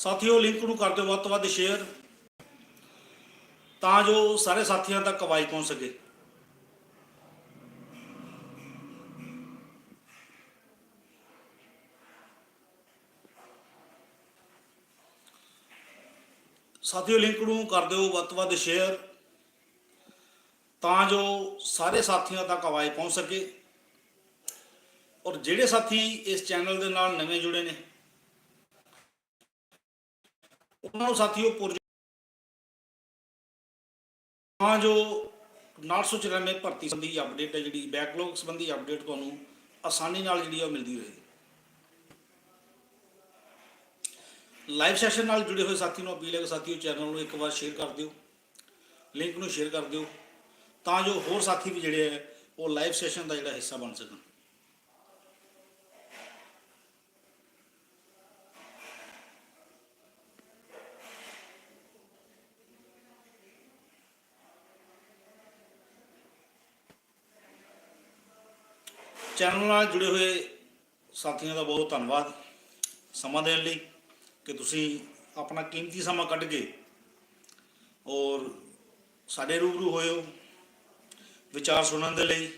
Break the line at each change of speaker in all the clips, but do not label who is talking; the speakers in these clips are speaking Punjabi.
ਸਾਥੀਓ ਲਿੰਕ ਨੂੰ ਕਰ ਦਿਓ ਵੱਧ ਤੋਂ ਵੱਧ ਸ਼ੇਅਰ ਤਾਂ ਜੋ ਸਾਰੇ ਸਾਥੀਆਂ ਤੱਕ ਆਵਾਜ਼ ਪਹੁੰਚ ਸਕੇ। ਸਾਥੀਓ ਲਿੰਕ ਨੂੰ ਕਰ ਦਿਓ ਵੱਧ ਤੋਂ ਵੱਧ ਸ਼ੇਅਰ ਤਾਂ ਜੋ ਸਾਰੇ ਸਾਥੀਆਂ ਤੱਕ ਆਵਾਜ਼ ਪਹੁੰਚ ਸਕੇ। ਔਰ ਜਿਹੜੇ ਸਾਥੀ ਇਸ ਚੈਨਲ ਦੇ ਨਾਲ ਨਵੇਂ ਜੁੜੇ ਨੇ ਉਹਨਾਂ ਨੂੰ ਸਾਥੀਓ ਪੁਰਜ ਤਾਂ ਜੋ 994 ਭਰਤੀ ਸੰਬੰਧੀ ਅਪਡੇਟ ਹੈ ਜਿਹੜੀ ਬੈਕਲੌਗ ਸੰਬੰਧੀ ਅਪਡੇਟ ਤੁਹਾਨੂੰ ਆਸਾਨੀ ਨਾਲ ਜਿਹੜੀ ਆ ਉਹ ਮਿਲਦੀ ਰਹੇ ਲਾਈਵ ਸੈਸ਼ਨ ਨਾਲ ਜੁੜੇ ਹੋਏ ਸਾਥੀ ਨੂੰ ਅਪੀਲ ਹੈ ਕਿ ਸਾਥੀਓ ਚੈਨਲ ਨੂੰ ਇੱਕ ਵਾਰ ਸ਼ੇਅਰ ਕਰ ਦਿਓ ਲਿੰਕ ਨੂੰ ਸ਼ੇਅਰ ਕਰ ਦਿਓ, ਤਾਂ ਜੋ ਹੋਰ ਸਾਥੀ ਵੀ ਜਿਹੜੇ ਹੈ ਉਹ ਲਾਈਵ ਸੈਸ਼ਨ ਦਾ ਜਿਹੜਾ ਹਿੱਸਾ ਬਣ ਸਕਣ। ਚੈਨਲ ਨਾਲ ਜੁੜੇ ਹੋਏ ਸਾਥੀਆਂ ਦਾ ਬਹੁਤ ਧੰਨਵਾਦ ਸਮਾਂ ਦੇਣ ਲਈ ਕਿ ਤੁਸੀਂ ਆਪਣਾ ਕੀਮਤੀ ਸਮਾਂ ਕੱਢ ਕੇ ਔਰ ਸਾਡੇ ਰੂਬਰੂ ਹੋਏ ਹੋ ਵਿਚਾਰ ਸੁਣਨ ਦੇ ਲਈ।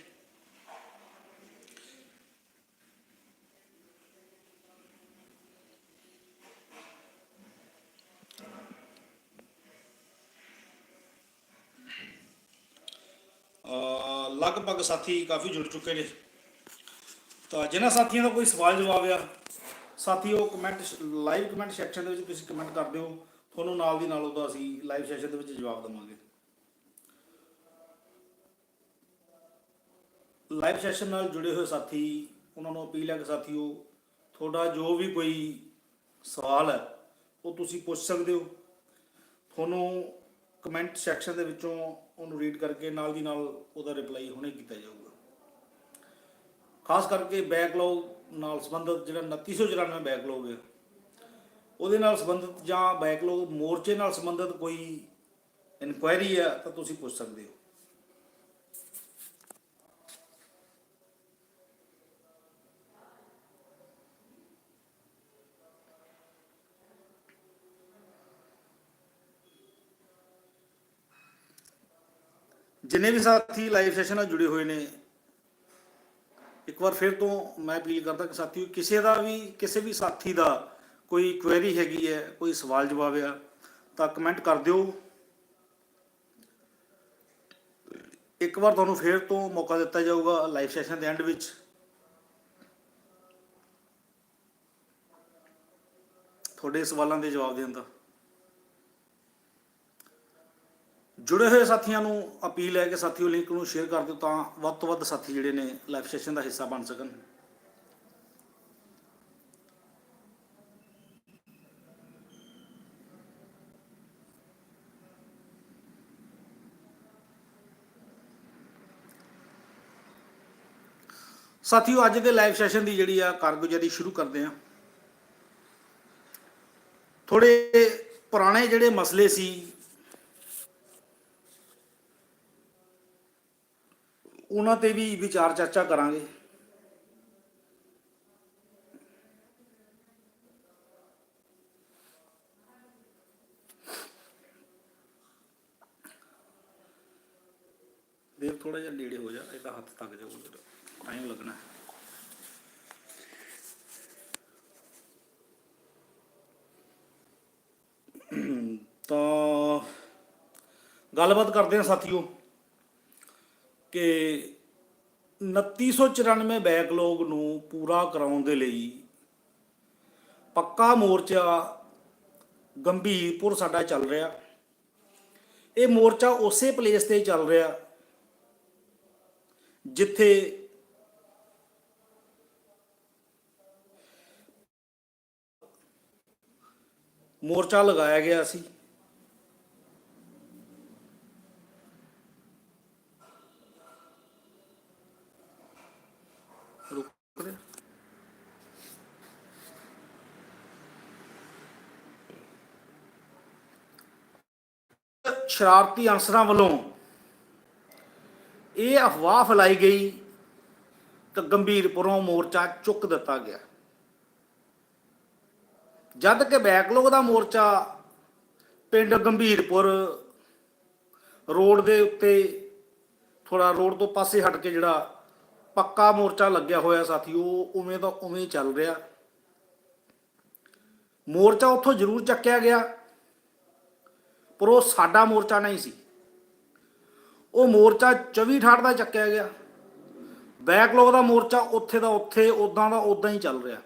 ਲਗਭਗ ਸਾਥੀ ਕਾਫੀ ਜੁੜ ਚੁੱਕੇ ਨੇ। ਤਾਂ ਜਿਨ੍ਹਾਂ ਸਾਥੀਆਂ ਦਾ ਕੋਈ ਸਵਾਲ ਜਵਾਬ ਆ, ਸਾਥੀ ਉਹ ਕਮੈਂਟ ਲਾਈਵ ਕਮੈਂਟ ਸੈਕਸ਼ਨ ਦੇ ਵਿੱਚ ਤੁਸੀਂ ਕਮੈਂਟ ਕਰ ਦਿਓ। ਤੁਹਾਨੂੰ ਨਾਲ ਦੀ ਨਾਲ ਉਹਦਾ ਅਸੀਂ ਲਾਈਵ ਸੈਸ਼ਨ ਦੇ ਵਿੱਚ ਜਵਾਬ ਦੇਵਾਂਗੇ। ਲਾਈਵ ਸੈਸ਼ਨ ਨਾਲ ਜੁੜੇ ਹੋਏ ਸਾਥੀ, ਉਹਨਾਂ ਨੂੰ ਅਪੀਲ ਹੈ ਕਿ ਸਾਥੀਓ, ਤੁਹਾਡਾ ਜੋ ਵੀ ਕੋਈ ਸਵਾਲ ਹੈ, ਉਹ ਤੁਸੀਂ ਪੁੱਛ ਸਕਦੇ ਹੋ। ਤੁਹਾਨੂੰ ਕਮੈਂਟ ਸੈਕਸ਼ਨ ਦੇ ਵਿੱਚੋਂ ਉਹਨੂੰ ਰੀਡ ਕਰਕੇ ਨਾਲ ਦੀ ਨਾਲ ਉਹਦਾ ਰਿਪਲਾਈ ਹੁਣੇ ਕੀਤਾ ਜਾਊਗਾ। ਖਾਸ ਕਰਕੇ ਬੈਕਲੌਗ ਨਾਲ ਸੰਬੰਧਿਤ ਜਿਹੜਾ 2994 ਬੈਕਲੌਗ ਹੈ, ਉਹਦੇ ਨਾਲ ਸੰਬੰਧਿਤ ਜਾਂ ਬੈਕਲੌਗ ਮੋਰਚੇ ਨਾਲ ਸੰਬੰਧਿਤ ਕੋਈ ਇਨਕੁਆਇਰੀ ਹੈ ਤਾਂ ਤੁਸੀਂ ਪੁੱਛ ਸਕਦੇ ਹੋ। ਜਿੰਨੇ ਵੀ ਸਾਥੀ ਲਾਈਵ ਸੈਸ਼ਨ ਨਾਲ ਜੁੜੇ ਹੋਏ ਨੇ ਇੱਕ ਵਾਰ ਫਿਰ ਤੋਂ ਮੈਂ ਅਪੀਲ ਕਰਦਾ ਕਿ ਸਾਥੀਓ, ਕਿਸੇ ਦਾ ਵੀ, ਕਿਸੇ ਵੀ ਸਾਥੀ ਦਾ ਕੋਈ ਕੁਐਰੀ ਹੈਗੀ ਹੈ, ਕੋਈ ਸਵਾਲ ਜਵਾਬ ਆ, ਤਾਂ ਕਮੈਂਟ ਕਰ ਦਿਓ। ਇੱਕ ਵਾਰ ਤੁਹਾਨੂੰ ਫਿਰ ਤੋਂ ਮੌਕਾ ਦਿੱਤਾ ਜਾਊਗਾ ਲਾਈਵ ਸੈਸ਼ਨ ਦੇ ਐਂਡ ਵਿੱਚ। ਤੁਹਾਡੇ ਸਵਾਲਾਂ ਦੇ ਜਵਾਬ ਦੇਣ ਦਾ। ਜੁੜੇ ਹੋਏ ਸਾਥੀਆਂ ਨੂੰ ਅਪੀਲ ਹੈ ਕਿ ਸਾਥੀਓ ਲਿੰਕ ਨੂੰ ਸ਼ੇਅਰ ਕਰ ਦਿਓ ਤਾਂ ਵੱਧ ਤੋਂ ਵੱਧ ਸਾਥੀ ਜਿਹੜੇ ਨੇ ਲਾਈਵ ਸੈਸ਼ਨ ਦਾ ਹਿੱਸਾ ਬਣ ਸਕਣ। ਸਾਥੀਓ, ਅੱਜ ਦੇ ਲਾਈਵ ਸੈਸ਼ਨ ਦੀ ਜਿਹੜੀ ਆ ਕਾਰਗੁਜ਼ਾਰੀ ਸ਼ੁਰੂ ਕਰਦੇ ਆ ਥੋੜੇ ਪੁਰਾਣੇ ਜਿਹੜੇ ਮਸਲੇ ਸੀ ਉਹਨਾਂ ਤੇ ਵੀ ਵਿਚਾਰ ਚਰਚਾ ਕਰਾਂਗੇ। ਦੇਵ ਥੋੜਾ ਜਿਹਾ ਨੇੜੇ ਹੋ ਜਾ ਇਹਦਾ ਹੱਥ ਤੱਕ ਜਾਊਗਾ ਟਾਈਮ ਲੱਗਣਾ। ਹੈ ਤਾਂ ਗੱਲਬਾਤ ਕਰਦੇ ਹਾਂ ਸਾਥੀਓ। ਕਿ 2994 ਬੈਕਲੌਗ ਨੂੰ ਪੂਰਾ ਕਰਾਉਣ ਦੇ ਲਈ ਪੱਕਾ ਮੋਰਚਾ ਗੰਭੀਰਪੁਰ ਸਾਡਾ ਚੱਲ ਰਿਹਾ। ਇਹ ਮੋਰਚਾ ਉਸੇ ਪਲੇਸ ਤੇ ਚੱਲ ਰਿਹਾ ਜਿੱਥੇ ਮੋਰਚਾ ਲਗਾਇਆ ਗਿਆ ਸੀ। ਰੁਕ ਰਿਹਾ ਸ਼ਰਾਰਤੀ ਅਨਸਰਾਂ ਵੱਲੋਂ ਇਹ ਅਫਵਾਹ ਫੈਲਾਈ ਗਈ ਤਾਂ ਗੰਭੀਰਪੁਰੋਂ ਮੋਰਚਾ ਚੁੱਕ ਦਿੱਤਾ ਗਿਆ। ਜਦ ਕਿ ਬੈਕਲੌਗ ਦਾ ਮੋਰਚਾ ਪਿੰਡ ਗੰਭੀਰਪੁਰ ਰੋਡ ਦੇ ਉੱਤੇ ਥੋੜਾ ਰੋਡ ਤੋਂ ਪਾਸੇ ਹਟ ਕੇ ਜਿਹੜਾ ਪੱਕਾ ਮੋਰਚਾ ਲੱਗਿਆ ਹੋਇਆ ਸਾਥੀ ਉਹ ਉਵੇਂ ਦਾ ਉਵੇਂ ਚੱਲ ਰਿਹਾ। ਮੋਰਚਾ ਉੱਥੋਂ ਜ਼ਰੂਰ ਚੱਕਿਆ ਗਿਆ, ਪਰ ਉਹ ਸਾਡਾ ਮੋਰਚਾ ਨਹੀਂ ਸੀ। ਉਹ ਮੋਰਚਾ 24 ਠਾੜ ਦਾ ਚੱਕਿਆ ਗਿਆ। ਬੈਕਲੌਗ ਦਾ ਮੋਰਚਾ ਉੱਥੇ ਦਾ ਉੱਥੇ ਉਦਾਂ ਦਾ ਉਦਾਂ ਹੀ ਚੱਲ ਰਿਹਾ।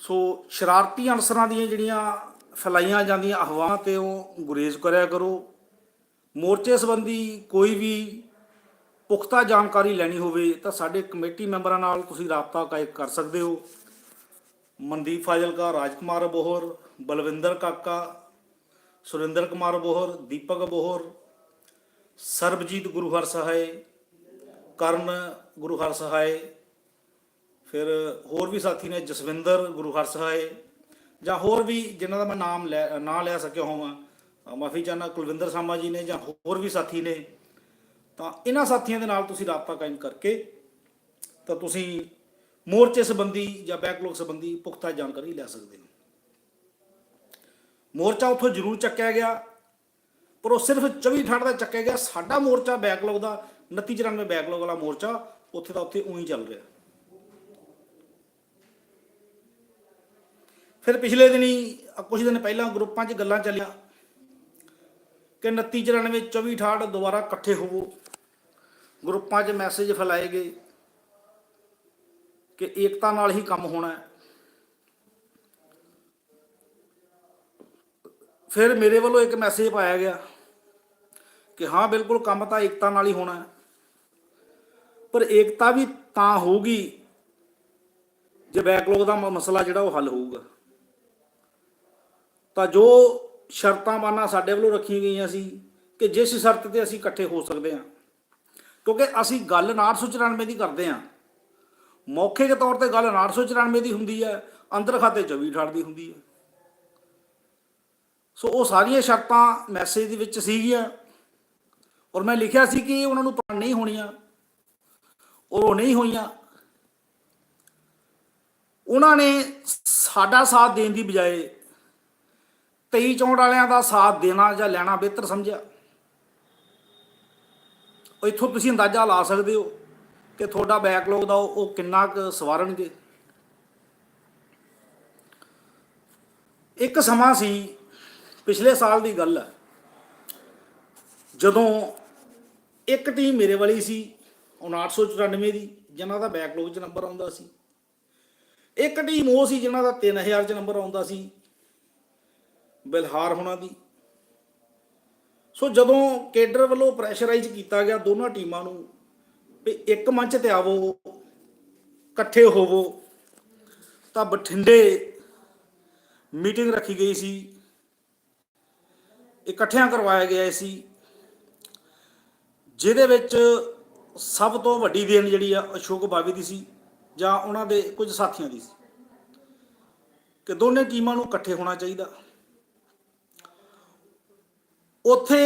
ਸੋ ਸ਼ਰਾਰਤੀ ਅਨਸਰਾਂ ਦੀਆਂ ਜਿਹੜੀਆਂ ਫੈਲਾਈਆਂ ਜਾਂਦੀਆਂ ਅਫਵਾਹਾਂ ਤੇ ਉਹ ਗੁਰੇਜ਼ ਕਰਿਆ ਕਰੋ। ਮੋਰਚੇ ਸੰਬੰਧੀ ਕੋਈ ਵੀ ਪੁਖਤਾ ਜਾਣਕਾਰੀ ਲੈਣੀ ਹੋਵੇ ਤਾਂ ਸਾਡੇ ਕਮੇਟੀ ਮੈਂਬਰਾਂ ਨਾਲ ਤੁਸੀਂ ਰਾਬਤਾ ਕਾਇਮ ਕਰ ਸਕਦੇ ਹੋ। ਮਨਦੀਪ ਫਾਜ਼ਿਲਕਾ, ਰਾਜਕੁਮਾਰ ਬੋਹਰ, ਬਲਵਿੰਦਰ ਕਾਕਾ, ਸੁਰਿੰਦਰ ਕੁਮਾਰ ਬੋਹਰ, ਦੀਪਕ ਬੋਹਰ, ਸਰਬਜੀਤ ਗੁਰੂ ਹਰ ਸਹਾਏ, ਕਰਨ ਗੁਰੂ ਹਰ ਸਹਾਏ, ਫਿਰ ਹੋਰ ਵੀ ਸਾਥੀ ਨੇ ਜਸਵਿੰਦਰ ਗੁਰੂ ਹਰ ਸਹਾਏ ਜਾਂ ਹੋਰ ਵੀ ਜਿਨ੍ਹਾਂ ਦਾ ਮੈਂ ਨਾਮ ਲੈ, ਨਾਂ ਲੈ ਸਕਿਆ ਹੋਵਾਂ ਮਾਫੀ ਚਾਹਨਾ ਕੁਲਵਿੰਦਰ ਸਾਮਾ ਜੀ ਨੇ ਜਾਂ ਹੋਰ ਵੀ ਸਾਥੀ ਨੇ, ਤਾਂ ਇਹਨਾਂ ਸਾਥੀਆਂ ਦੇ ਨਾਲ ਤੁਸੀਂ ਰਾਬਤਾ ਕਾਇਮ ਕਰਕੇ ਤਾਂ ਤੁਸੀਂ ਮੋਰਚੇ ਸੰਬੰਧੀ ਜਾਂ ਬੈਕਲੌਗ ਸੰਬੰਧੀ ਪੁਖਤਾ ਜਾਣਕਾਰੀ ਲੈ ਸਕਦੇ ਹੋ। ਮੋਰਚਾ ਉੱਥੋਂ ਜ਼ਰੂਰ ਚੱਕਿਆ ਗਿਆ, ਪਰ ਉਹ ਸਿਰਫ 24 ਠਾੜ ਦਾ ਚੱਕਿਆ ਗਿਆ। ਸਾਡਾ ਮੋਰਚਾ ਬੈਕਲੌਗ ਦਾ 29 94 ਬੈਕਲੌਗ ਵਾਲਾ ਮੋਰਚਾ ਉੱਥੇ ਦਾ ਉੱਥੇ ਉਹੀ ਚੱਲ ਰਿਹਾ। ਫਿਰ ਪਿਛਲੇ ਦਿਨੀ ਅ, ਕੁਝ ਦਿਨ ਪਹਿਲਾਂ ਗਰੁੱਪਾਂ 'ਚ ਗੱਲਾਂ ਚੱਲੀਆਂ ਕਿ 29 94 24 ਠਾੜ ਦੁਬਾਰਾ ਇਕੱਠੇ ਹੋਵੋ। ਗਰੁੱਪਾਂ 'ਚ ਮੈਸੇਜ ਫੈਲਾਏ ਗਏ ਕਿ ਏਕਤਾ ਨਾਲ ਹੀ ਕੰਮ ਹੋਣਾ ਹੈ। ਫਿਰ ਮੇਰੇ ਵੱਲੋਂ ਇੱਕ ਮੈਸੇਜ ਪਾਇਆ ਗਿਆ ਕਿ ਹਾਂ ਬਿਲਕੁਲ ਕੰਮ ਤਾਂ ਏਕਤਾ ਨਾਲ ਹੀ ਹੋਣਾ ਹੈ। ਪਰ ਏਕਤਾ ਵੀ ਤਾਂ ਹੋਊਗੀ ਜੇ ਬੈਕਲੌਗ ਦਾ ਮਸਲਾ ਜਿਹੜਾ ਉਹ ਹੱਲ ਹੋਊਗਾ। ਤਾਂ ਜੋ ਸ਼ਰਤਾਂ ਬਾਨਾ ਸਾਡੇ ਵੱਲੋਂ ਰੱਖੀਆਂ ਗਈਆਂ ਸੀ ਕਿ ਜਿਸ ਸ਼ਰਤ ਤੇ ਅਸੀਂ ਇਕੱਠੇ ਹੋ ਸਕਦੇ ਹਾਂ। ਕਿਉਂਕਿ ਅਸੀਂ ਗੱਲ 994 ਦੀ ਕਰਦੇ ਹਾਂ। ਮੌਖਿਕ ਤੌਰ ਤੇ ਗੱਲ 994 ਦੀ ਹੁੰਦੀ ਹੈ, ਅੰਦਰ ਖਾਤੇ 24 ਠਾੜ ਦੀ ਹੁੰਦੀ ਹੈ। ਸੋ ਉਹ ਸਾਰੀਆਂ ਸ਼ਰਤਾਂ ਮੈਸੇਜ ਦੇ ਵਿੱਚ ਸੀਗੀਆਂ ਔਰ ਮੈਂ ਲਿਖਿਆ ਸੀ ਕਿ ਉਹਨਾਂ ਨੂੰ ਪਤਾ ਨਹੀਂ ਹੋਣੀਆਂ। ਔਰ ਉਹ ਨਹੀਂ ਹੋਈਆਂ। ਉਹਨਾਂ ਨੇ ਸਾਡਾ ਸਾਥ ਦੇਣ ਦੀ ਬਜਾਏ 23 ਚੌਂਡ ਵਾਲਿਆਂ ਦਾ ਸਾਥ ਦੇਣਾ ਜਾਂ ਲੈਣਾ ਬਿਹਤਰ ਸਮਝਿਆ? ਇੱਥੋਂ ਤੁਸੀਂ ਅੰਦਾਜ਼ਾ ਲਾ ਸਕਦੇ ਹੋ ਕਿ ਤੁਹਾਡਾ ਬੈਕਲੌਗ ਦਾ ਉਹ ਕਿੰਨਾ ਕੁ ਸਵਾਰਨਗੇ। ਇੱਕ ਸਮਾਂ ਸੀ, ਪਿਛਲੇ ਸਾਲ ਦੀ ਗੱਲ ਹੈ, ਜਦੋਂ ਇੱਕ ਟੀਮ ਮੇਰੇ ਵਾਲੀ ਸੀ 994 ਦੀ, ਜਿਨ੍ਹਾਂ ਦਾ ਬੈਕਲੌਗ 'ਚ ਨੰਬਰ ਆਉਂਦਾ ਸੀ। ਇੱਕ ਟੀਮ ਉਹ ਸੀ ਜਿਨ੍ਹਾਂ ਦਾ 3000 'ਚ ਨੰਬਰ ਆਉਂਦਾ ਸੀ ਬਿਲਹਾਰ ਹੋਣਾ ਦੀ। ਸੋ ਜਦੋਂ ਕੇਡਰ ਵੱਲੋਂ ਪ੍ਰੈਸ਼ਰਾਈਜ਼ ਕੀਤਾ ਗਿਆ, ਦੋਨਾਂ ਟੀਮਾਂ ਨੂੰ ਵੀ ਇੱਕ ਮੰਚ ਤੇ ਆਵੋ, ਇਕੱਠੇ ਹੋਵੋ, ਤਾਂ ਬਠਿੰਡੇ ਮੀਟਿੰਗ ਰੱਖੀ ਗਈ ਸੀ। ਇਕੱਠਿਆਂ ਕਰਵਾਇਆ ਗਿਆ ਸੀ, ਜਿਹਦੇ ਵਿੱਚ ਸਭ ਤੋਂ ਵੱਡੀ ਦੇਣ ਜਿਹੜੀ ਆ, ਅਸ਼ੋਕ ਬਾਵੇ ਦੀ ਸੀ, ਜਾਂ ਉਹਨਾਂ ਦੇ ਕੁਝ ਸਾਥੀਆਂ ਦੀ ਸੀ, ਕਿ ਦੋਨੇ ਟੀਮਾਂ ਨੂੰ ਇਕੱਠੇ ਹੋਣਾ ਚਾਹੀਦਾ। ਉੱਥੇ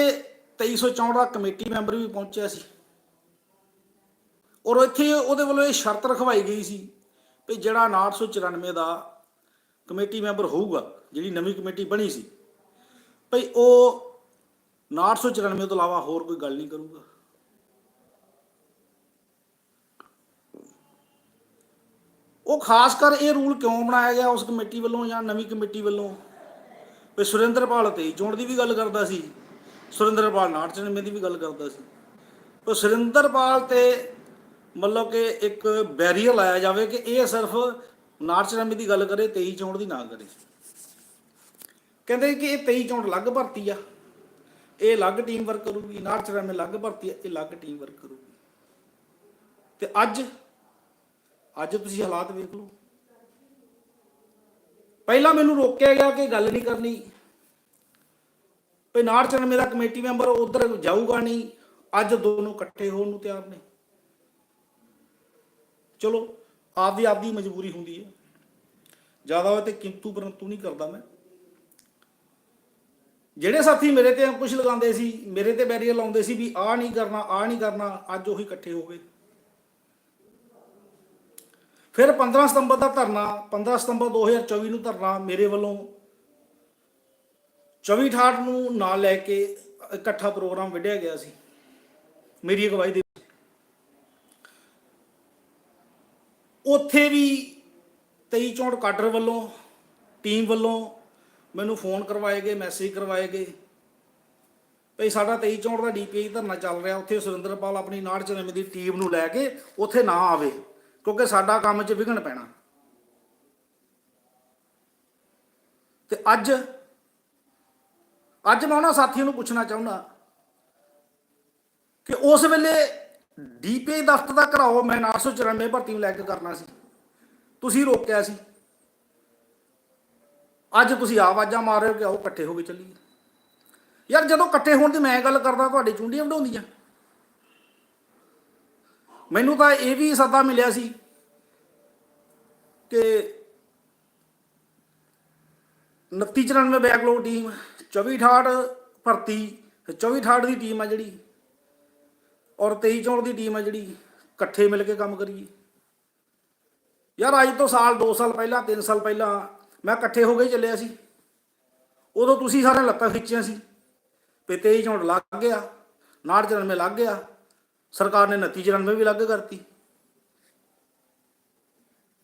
2364 ਦਾ ਕਮੇਟੀ ਮੈਂਬਰ ਵੀ ਪਹੁੰਚਿਆ ਸੀ। ਔਰ ਇੱਥੇ ਉਹਦੇ ਵੱਲੋਂ ਇਹ ਸ਼ਰਤ ਰਖਵਾਈ ਗਈ ਸੀ ਵੀ ਜਿਹੜਾ 994 ਦਾ ਕਮੇਟੀ ਮੈਂਬਰ ਹੋਊਗਾ, ਜਿਹੜੀ ਨਵੀਂ ਕਮੇਟੀ ਬਣੀ ਸੀ, ਭਈ ਉਹ 994 ਤੋਂ ਇਲਾਵਾ ਹੋਰ ਕੋਈ ਗੱਲ ਨਹੀਂ ਕਰੂਗਾ। ਉਹ ਖਾਸ ਕਰ ਇਹ ਰੂਲ ਕਿਉਂ ਬਣਾਇਆ ਗਿਆ ਉਸ ਕਮੇਟੀ ਵੱਲੋਂ ਜਾਂ ਨਵੀਂ ਕਮੇਟੀ ਵੱਲੋਂ? ਵੀ ਸੁਰਿੰਦਰਪਾਲ ਤੇ ਚੋਣ ਦੀ ਵੀ ਗੱਲ ਕਰਦਾ ਸੀ। ਸੁਰਿੰਦਰਪਾਲ 994 ਦੀ ਵੀ ਗੱਲ ਕਰਦਾ ਸੀ। ਉਹ ਸੁਰਿੰਦਰਪਾਲ ਤੇ ਮਤਲਬ ਕਿ ਇੱਕ ਬੈਰੀਅਰ ਲਾਇਆ ਜਾਵੇ ਕਿ ਇਹ ਸਿਰਫ 994 ਦੀ ਗੱਲ ਕਰੇ 23 ਚੋਣ ਦੀ ਨਾ ਕਰੇ। ਕਹਿੰਦੇ ਕਿ ਇਹ 23 ਚੋਣ ਅਲੱਗ ਭਰਤੀ ਆ। ਇਹ ਅਲੱਗ ਟੀਮ ਵਰਕ ਕਰੂਗੀ 994 ਅਲੱਗ ਭਰਤੀ ਆ, ਇਹ ਅਲੱਗ ਟੀਮ ਵਰਕ ਕਰੂਗੀ। ਤੇ ਅੱਜ ਅੱਜ ਤੁਸੀਂ ਹਾਲਾਤ ਵੇਖ ਲਓ। ਪਹਿਲਾਂ ਮੈਨੂੰ ਰੋਕਿਆ ਗਿਆ ਕਿ ਗੱਲ ਨਹੀਂ ਕਰਨੀ। ਭਈ 994 ਦਾ ਕਮੇਟੀ ਮੈਂਬਰ ਉਧਰ ਜਾਊਗਾ ਨਹੀਂ, ਅੱਜ ਦੋਨੋਂ ਇਕੱਠੇ ਹੋਣ ਨੂੰ ਤਿਆਰ ਨੇ। ਚਲੋ, ਆਪਦੀ ਆਪਦੀ ਮਜਬੂਰੀ ਹੁੰਦੀ ਹੈ। ਜ਼ਿਆਦਾ ਹੋਏ ਤੇ ਕਿੰਤੂ ਪਰੰਤੂ ਨਹੀਂ ਕਰਦਾ ਮੈਂ। ਜਿਹੜੇ ਸਾਥੀ ਮੇਰੇ ਤੇ ਅੰਕੁਸ਼ ਲਗਾਉਂਦੇ ਸੀ, ਮੇਰੇ ਤੇ ਬੈਰੀਅਰ ਲਾਉਂਦੇ ਸੀ ਵੀ ਆਹ ਨਹੀਂ ਕਰਨਾ, ਆਹ ਨਹੀਂ ਕਰਨਾ, ਅੱਜ ਉਹੀ ਇਕੱਠੇ ਹੋ ਗਏ। ਫਿਰ 15 ਸਤੰਬਰ ਦਾ ਧਰਨਾ 15 ਸਤੰਬਰ 2024 ਨੂੰ ਧਰਨਾ ਮੇਰੇ ਵੱਲੋਂ 24 ਠਾਠ ਨੂੰ ਨਾਲ ਲੈ ਕੇ ਇਕੱਠਾ ਪ੍ਰੋਗਰਾਮ ਵਿੱਢਿਆ ਗਿਆ ਸੀ ਮੇਰੀ ਅਗਵਾਈ ਦੇ ਵਿੱਚ। ਉੱਥੇ ਵੀ 23 ਚੌਂਟ ਕਾਡਰ ਵੱਲੋਂ, ਟੀਮ ਵੱਲੋਂ ਮੈਨੂੰ ਫੋਨ ਕਰਵਾਏ ਗਏ, ਮੈਸੇਜ ਕਰਵਾਏ ਗਏ ਭਈ ਸਾਡਾ 23 ਚੌਂਟ ਦਾ ਡੀਪੀਆਈ ਧਰਨਾ ਚੱਲ ਰਿਹਾ, ਉੱਥੇ ਸੁਰਿੰਦਰਪਾਲ ਆਪਣੀ 994 ਦੀ ਟੀਮ ਨੂੰ ਲੈ ਕੇ ਉੱਥੇ ਨਾ ਆਵੇ, ਕਿਉਂਕਿ ਸਾਡਾ ਕੰਮ 'ਚ ਵਿਘਨ ਪੈਣਾ ਤੇ ਅੱਜ ਅੱਜ ਮੈਂ ਉਹਨਾਂ ਸਾਥੀਆਂ ਨੂੰ ਪੁੱਛਣਾ ਚਾਹੁੰਦਾ ਕਿ ਉਸ ਵੇਲੇ ਡੀਪੀਆਈ ਦਫ਼ਤਰ ਦਾ ਘਰਾਓ ਮੈਂ 994 ਭਰਤੀ ਨੂੰ ਲੈ ਕੇ ਕਰਨਾ ਸੀ। ਤੁਸੀਂ ਰੋਕਿਆ ਸੀ। ਅੱਜ ਤੁਸੀਂ ਆਵਾਜ਼ਾਂ ਮਾਰ ਰਹੇ ਹੋ ਕਿ ਆਓ ਇਕੱਠੇ ਹੋ ਕੇ ਚੱਲੀਏ। ਯਾਰ ਜਦੋਂ ਇਕੱਠੇ ਹੋਣ ਦੀ ਮੈਂ ਗੱਲ ਕਰਦਾ, ਤੁਹਾਡੇ ਚੁੰਡੀਆਂ ਵਢਾਉਂਦੀਆਂ। ਮੈਨੂੰ ਤਾਂ ਇਹ ਵੀ ਸੱਦਾ ਮਿਲਿਆ ਸੀ ਕਿ 2994 ਬੈਕਲੌਗ ਟੀਮ 24 ਠਾਠ ਭਰਤੀ 24 ਠਾਠ ਦੀ ਟੀਮ ਆ ਜਿਹੜੀ। ਔਰ 23 ਚੌਂਟ ਦੀ ਟੀਮ ਆ ਜਿਹੜੀ, ਇਕੱਠੇ ਮਿਲ ਕੇ ਕੰਮ ਕਰੀਏ। ਯਾਰ ਅੱਜ ਤੋਂ ਸਾਲ 2 ਸਾਲ ਪਹਿਲਾਂ 3 ਸਾਲ ਪਹਿਲਾਂ ਮੈਂ ਇਕੱਠੇ ਹੋ ਕੇ ਚੱਲਿਆ ਸੀ। ਉਦੋਂ ਤੁਸੀਂ ਸਾਰੇ ਲੱਤਾਂ ਖਿੱਚੀਆਂ ਸੀ ਵੀ 23 ਝੋਂਟ ਲੱਗ ਗਿਆ 994 ਲੱਗ ਗਿਆ, ਸਰਕਾਰ ਨੇ 2994 ਵੀ ਲੱਗ ਕਰਤੀ।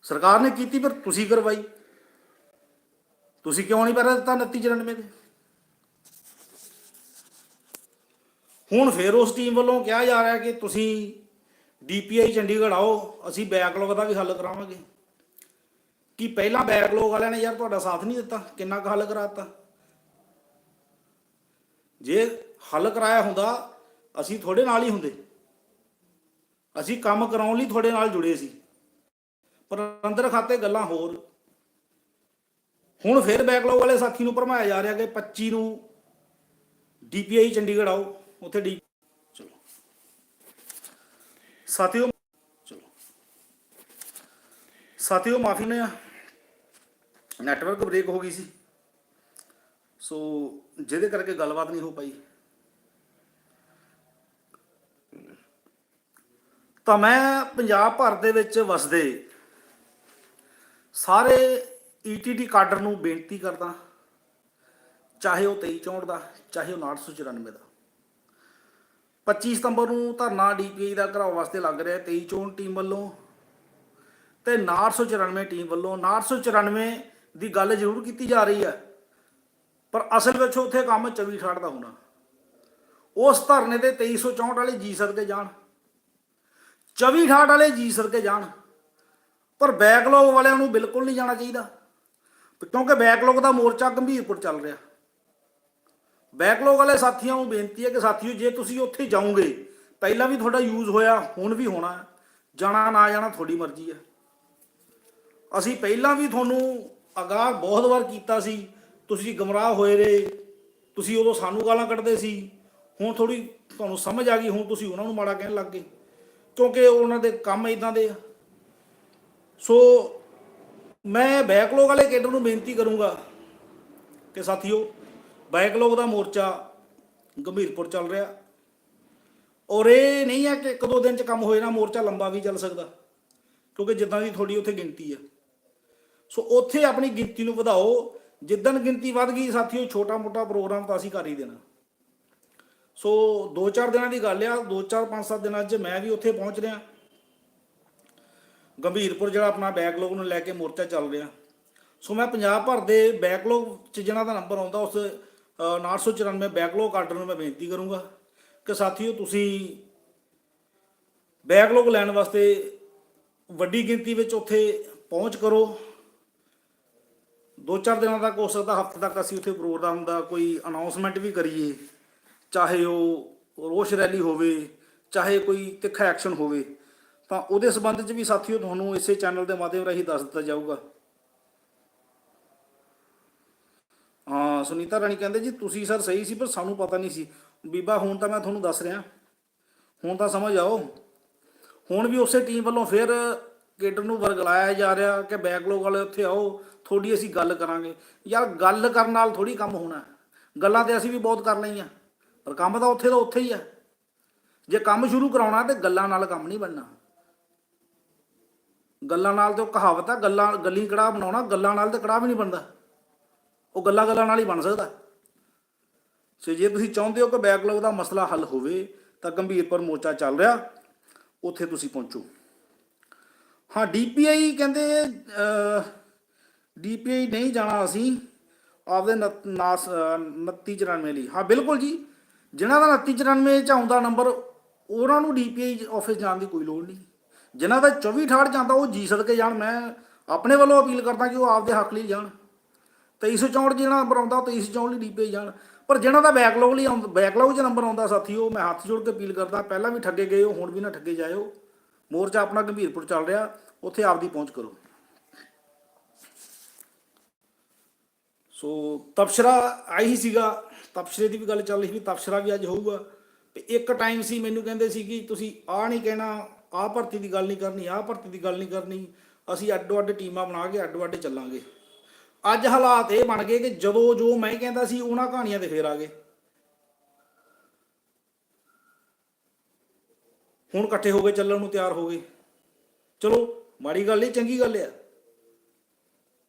ਸਰਕਾਰ ਨੇ ਕੀਤੀ, ਫਿਰ ਤੁਸੀਂ ਕਰਵਾਈ। ਤੁਸੀਂ ਕਿਉਂ ਨਹੀਂ ਪਹਿਰਾ ਦਿੱਤਾ 2994 ਦੇ ਹੁਣ ਫਿਰ ਉਸ ਟੀਮ ਵੱਲੋਂ ਕਿਹਾ ਜਾ ਰਿਹਾ ਕਿ ਤੁਸੀਂ ਡੀਪੀਆਈ ਚੰਡੀਗੜ੍ਹ ਆਓ, ਅਸੀਂ ਬੈਕਲੌਗ ਦਾ ਵੀ ਹੱਲ ਕਰਾਵਾਂਗੇ। ਕਿ ਪਹਿਲਾਂ ਬੈਕਲੌਗ ਵਾਲਿਆਂ ਨੇ ਯਾਰ ਤੁਹਾਡਾ ਸਾਥ ਨਹੀਂ ਦਿੱਤਾ? ਕਿੰਨਾ ਕੁ ਹੱਲ ਕਰਾਤਾ? ਜੇ ਹੱਲ ਕਰਾਇਆ ਹੁੰਦਾ, ਅਸੀਂ ਤੁਹਾਡੇ ਨਾਲ ਹੀ ਹੁੰਦੇ। ਅਸੀਂ ਕੰਮ ਕਰਾਉਣ ਲਈ ਤੁਹਾਡੇ ਨਾਲ ਜੁੜੇ ਸੀ। ਪਰ ਅੰਦਰ ਖਾਤੇ ਗੱਲਾਂ ਹੋਰ। ਹੁਣ ਫਿਰ ਬੈਕਲੌਗ ਵਾਲੇ ਸਾਥੀ ਨੂੰ ਭਰਮਾਇਆ ਜਾ ਰਿਹਾ ਕਿ 25 ਨੂੰ ਡੀਪੀਆਈ ਚੰਡੀਗੜ੍ਹ ਆਓ, ਉੱਥੇ ਡੀ ਚਲੋ। ਸਾਥੀਓ ਚਲੋ। ਸਾਥੀਓ, ਮਾਫੀ ਨੇ ਨੈਟਵਰਕ ਬ੍ਰੇਕ ਹੋ ਗਈ ਸੀ। ਸੋ ਜਿਹਦੇ ਕਰਕੇ ਗੱਲਬਾਤ ਨਹੀਂ ਹੋ ਪਾਈ। ਤਾਂ ਮੈਂ ਪੰਜਾਬ ਭਰ ਦੇ ਵਿੱਚ ਵਸਦੇ ਸਾਰੇ ਈਟੀਟੀ ਕਾਡਰ ਨੂੰ ਬੇਨਤੀ ਕਰਦਾ, ਚਾਹੇ ਉਹ 23 ਚੌਂਟ ਦਾ, ਚਾਹੇ ਉਹ 994 ਦਾ। 25 ਸਤੰਬਰ ਨੂੰ ਧਰਨਾ ਡੀਪੀਆਈ ਦਾ ਘਰਾਓ ਵਾਸਤੇ ਲੱਗ ਰਿਹਾ 23 ਚੌਂਟ ਟੀਮ ਵੱਲੋਂ ਤੇ 994 ਟੀਮ ਵੱਲੋਂ। 994 ਦੀ ਗੱਲ ਜ਼ਰੂਰ ਕੀਤੀ ਜਾ ਰਹੀ ਹੈ, ਪਰ ਅਸਲ ਵਿੱਚ ਉੱਥੇ ਕੰਮ 24 ਠਾੜ ਦਾ ਹੋਣਾ। ਉਸ ਧਰਨੇ ਤੇ 2364 ਵਾਲੇ ਜੀ ਸਕਦੇ ਜਾਣ। 24 ਠਾੜ ਵਾਲੇ ਜੀ ਸਕਦੇ ਜਾਣ, ਪਰ ਬੈਕਲੌਗ ਵਾਲਿਆਂ ਨੂੰ ਬਿਲਕੁਲ ਨਹੀਂ ਜਾਣਾ ਚਾਹੀਦਾ। ਕਿਉਂਕਿ ਬੈਕਲੌਗ ਦਾ ਮੋਰਚਾ ਗੰਭੀਰਪੁਰ ਚੱਲ ਰਿਹਾ। ਬੈਕਲੌਗ ਵਾਲੇ ਸਾਥੀਆਂ ਨੂੰ ਬੇਨਤੀ ਹੈ ਕਿ ਸਾਥੀਓ, ਜੇ ਤੁਸੀਂ ਉੱਥੇ ਜਾਓਗੇ, ਪਹਿਲਾਂ ਵੀ ਤੁਹਾਡਾ ਯੂਜ਼ ਹੋਇਆ, ਹੁਣ ਵੀ ਹੋਣਾ ਜਾਣਾ, ਨਾ ਜਾਣਾ ਤੁਹਾਡੀ ਮਰਜ਼ੀ ਹੈ। ਅਸੀਂ ਪਹਿਲਾਂ ਵੀ ਤੁਹਾਨੂੰ ਅਗਾਹ ਬਹੁਤ ਵਾਰ ਕੀਤਾ ਸੀ, ਤੁਸੀਂ ਗਮਰਾਹ ਹੋਏ ਰਹੇ, ਤੁਸੀਂ ਉਦੋਂ ਸਾਨੂੰ ਗਾਲਾਂ ਕੱਢਦੇ ਸੀ। ਹੁਣ ਥੋੜੀ ਤੁਹਾਨੂੰ ਸਮਝ ਆ ਗਈ, ਹੁਣ ਤੁਸੀਂ ਉਹਨਾਂ ਨੂੰ ਮਾੜਾ ਕਹਿਣ ਲੱਗ ਗਏ। ਕਿਉਂਕਿ ਉਹਨਾਂ ਦੇ ਕੰਮ ਇਦਾਂ ਦੇ ਆ। ਸੋ ਮੈਂ ਬੈਕਲੋਗ ਵਾਲੇ ਕੇਡਰ ਨੂੰ ਬੇਨਤੀ ਕਰੂੰਗਾ ਕਿ ਸਾਥੀਓ ਬੈਕਲੋਗ ਦਾ ਮੋਰਚਾ ਗੰਭੀਰਪੁਰ ਚੱਲ ਰਿਹਾ। ਔਰ ਇਹ ਨਹੀਂ ਹੈ ਕਿ ਇੱਕ ਦੋ ਦਿਨ ਚ ਕੰਮ ਹੋ ਜਾਣਾ ਮੋਰਚਾ ਲੰਬਾ ਵੀ ਚੱਲ ਸਕਦਾ, ਕਿਉਂਕਿ ਜਿੱਦਾਂ ਦੀ ਤੁਹਾਡੀ ਉੱਥੇ ਗਿਣਤੀ ਆ। ਸੋ ਉੱਥੇ ਆਪਣੀ ਗਿਣਤੀ ਨੂੰ ਵਧਾਓ। ਜਿੱਦਣ ਗਿਣਤੀ ਵੱਧ ਗਈ, ਸਾਥੀਓ ਛੋਟਾ ਮੋਟਾ ਪ੍ਰੋਗਰਾਮ ਤਾਂ ਅਸੀਂ ਕਰ ਹੀ ਦੇਣਾ। ਸੋ 2-4 ਦਿਨਾਂ ਦੀ ਗੱਲ ਆ 2-4 5-7 ਦਿਨਾਂ 'ਚ ਮੈਂ ਵੀ ਉੱਥੇ ਪਹੁੰਚ ਰਿਹਾ। ਗੰਭੀਰਪੁਰ ਜਿਹੜਾ ਆਪਣਾ ਬੈਕਲੌਗ ਨੂੰ ਲੈ ਕੇ ਮੋਰਚਾ ਚੱਲ ਰਿਹਾ। ਸੋ ਮੈਂ ਪੰਜਾਬ ਭਰ ਦੇ ਬੈਕਲੌਗ 'ਚ ਜਿਹਨਾਂ ਦਾ ਨੰਬਰ ਆਉਂਦਾ ਉਸ ਅ, 994 ਬੈਕਲੌਗ ਆਰਡਰ ਨੂੰ ਮੈਂ ਬੇਨਤੀ ਕਰੂੰਗਾ ਕਿ ਸਾਥੀਓ ਤੁਸੀਂ ਬੈਕਲੌਗ ਲੈਣ ਵਾਸਤੇ ਵੱਡੀ ਗਿਣਤੀ ਵਿੱਚ ਉੱਥੇ ਪਹੁੰਚ ਕਰੋ। ਦੋ ਚਾਰ ਦਿਨਾਂ ਤੱਕ ਹੋ ਸਕਦਾ ਹਫ਼ਤੇ ਤੱਕ ਅਸੀਂ ਉੱਥੇ ਪ੍ਰੋਗਰਾਮ ਦਾ ਕੋਈ ਅਨਾਉਂਸਮੈਂਟ ਵੀ ਕਰੀਏ ਚਾਹੇ ਉਹ ਰੋਸ਼ ਰੈਲੀ ਹੋਵੇ ਚਾਹੇ ਕੋਈ ਤਿੱਖਾ ਐਕਸ਼ਨ ਹੋਵੇ। ਤਾਂ ਉਹਦੇ ਸਬੰਧ 'ਚ ਵੀ ਸਾਥੀਓ ਤੁਹਾਨੂੰ ਇਸੇ ਚੈਨਲ ਦੇ ਮਾਧਿਅਮ ਰਾਹੀਂ ਦੱਸ ਦਿੱਤਾ ਜਾਊਗਾ। ਹਾਂ, ਸੁਨੀਤਾ ਰਾਣੀ ਕਹਿੰਦੇ, ਜੀ, ਤੁਸੀਂ ਸਰ ਸਹੀ ਸੀ, ਪਰ ਸਾਨੂੰ ਪਤਾ ਨਹੀਂ ਸੀ। ਬੀਬਾ, ਹੁਣ ਤਾਂ ਮੈਂ ਤੁਹਾਨੂੰ ਦੱਸ ਰਿਹਾ। ਹੁਣ ਤਾਂ ਸਮਝ ਆਓ। ਹੁਣ ਵੀ ਉਸੇ ਟੀਮ ਵੱਲੋਂ ਫਿਰ ਕੇਡਰ ਨੂੰ ਵਰਗਲਾਇਆ ਜਾ ਰਿਹਾ ਕਿ ਬੈਕਲੋਗ ਵਾਲੇ ਉੱਥੇ ਆਓ ਥੋੜੀ ਅਸੀਂ ਗੱਲ ਕਰਾਂਗੇ। ਯਾਰ, ਗੱਲ ਕਰਨ ਨਾਲ ਥੋੜੀ ਕੰਮ ਹੋਣਾ। ਗੱਲਾਂ ਤੇ ਅਸੀਂ ਵੀ ਬਹੁਤ ਕਰ ਲਈਆਂ। ਪਰ ਕੰਮ ਤਾਂ ਉੱਥੇ ਦਾ ਉੱਥੇ ਹੀ ਆ। ਜੇ ਕੰਮ ਸ਼ੁਰੂ ਕਰਾਉਣਾ ਤੇ ਗੱਲਾਂ ਨਾਲ ਕੰਮ ਨਹੀਂ ਬਣਨਾ। ਗੱਲਾਂ ਨਾਲ ਤੇ ਉਹ ਕਹਾਵਤ ਆ ਗੱਲਾਂ ਗੱਲੀ ਕੜਾਹ ਬਣਾਉਣਾ ਗੱਲਾਂ ਨਾਲ ਤੇ ਕੜਾਹ ਵੀ ਨਹੀਂ ਬਣਦਾ। ਉਹ ਗੱਲਾਂ ਗੱਲਾਂ ਨਾਲ ਹੀ ਬਣ ਸਕਦਾ। ਸੋ ਜੇ ਤੁਸੀਂ ਚਾਹੁੰਦੇ ਹੋ ਕਿ ਬੈਕਲੌਗ ਦਾ ਮਸਲਾ ਹੱਲ ਹੋਵੇ ਤਾਂ ਗੰਭੀਰਪੁਰ ਮੋਰਚਾ ਚੱਲ ਰਿਹਾ। ਉੱਥੇ ਤੁਸੀਂ ਪਹੁੰਚੋ। ਹਾਂ ਡੀਪੀਆਈ ਕਹਿੰਦੇ ਡੀਪੀਆਈ ਨਹੀਂ ਜਾਣਾ ਅਸੀਂ ਆਪਦੇ ਨਤ- ਨਾਸ ਅਹ, 2994 ਲਈ। ਹਾਂ ਬਿਲਕੁਲ ਜੀ। ਜਿਨ੍ਹਾਂ ਦਾ 2994 ਚ ਆਉਂਦਾ ਨੰਬਰ ਉਹਨਾਂ ਨੂੰ ਡੀਪੀਆਈ ਆਫਿਸ ਜਾਣ ਦੀ ਕੋਈ ਲੋੜ ਨਹੀਂ। ਜਿਨ੍ਹਾਂ ਦਾ 24 68 ਜਾਂਦਾ ਉਹ ਜੀ ਸਦਕੇ ਜਾਣ, ਮੈਂ ਆਪਣੇ ਵੱਲੋਂ ਅਪੀਲ ਕਰਦਾ ਕਿ ਉਹ ਆਪਦੇ ਹੱਕ ਲਈ ਜਾਣ। 2364 ਜਿਹੜਾ ਨੰਬਰ ਆਉਂਦਾ ਉਹ 2364 ਲਈ ਡੀਪੀਆਈ ਜਾਣ। ਪਰ ਜਿਹਨਾਂ ਦਾ ਬੈਕਲੌਗ ਲਈ ਆਉਂਦਾ ਬੈਕਲੌਗ 'ਚ ਨੰਬਰ ਆਉਂਦਾ ਸਾਥੀਓ ਮੈਂ ਹੱਥ ਜੋੜ ਕੇ ਅਪੀਲ ਕਰਦਾ, ਪਹਿਲਾਂ ਵੀ ਠੱਗੇ ਗਏ ਹੋ, ਹੁਣ ਵੀ ਨਾ ਠੱਗੇ ਜਾਇਓ। ਮੋਰਚਾ ਆਪਣਾ ਗੰਭੀਰਪੁਰ ਚੱਲ ਰਿਹਾ, ਉੱਥੇ ਆਪਦੀ ਪਹੁੰਚ ਕਰੋ। ਸੋ ਤਬਸ਼ਰਾ ਆਈ ਹੀ ਸੀਗਾ ਤਬਸ਼ਰੇ ਦੀ ਵੀ ਗੱਲ ਚੱਲ ਰਹੀ ਸੀ ਵੀ ਤਬਸ਼ਰਾ ਵੀ ਅੱਜ ਹੋਊਗਾ। ਤੇ ਇੱਕ ਟਾਈਮ ਸੀ, ਮੈਨੂੰ ਕਹਿੰਦੇ ਸੀ ਕਿ ਤੁਸੀਂ ਆਹ ਨਹੀਂ ਕਹਿਣਾ ਆਹ ਭਰਤੀ ਦੀ ਗੱਲ ਨਹੀਂ ਕਰਨੀ, ਆਹ ਭਰਤੀ ਦੀ ਗੱਲ ਨਹੀਂ ਕਰਨੀ, ਅਸੀਂ ਅੱਡੋ ਅੱਡ ਟੀਮਾਂ ਬਣਾ ਕੇ ਅੱਡੋ ਅੱਡ ਚੱਲਾਂਗੇ। ਅੱਜ ਹਾਲਾਤ ਇਹ ਬਣ ਗਏ ਕਿ ਜਦੋਂ ਜੋ ਮੈਂ ਕਹਿੰਦਾ ਸੀ, ਉਹਨਾਂ ਕਹਾਣੀਆਂ ਤੇ ਫੇਰ ਆ ਗਏ। ਹੁਣ ਇਕੱਠੇ ਹੋ ਗਏ, ਚੱਲਣ ਨੂੰ ਤਿਆਰ ਹੋ ਗਏ। ਚਲੋ, ਮਾੜੀ ਗੱਲ ਨਹੀਂ, ਚੰਗੀ ਗੱਲ ਆ।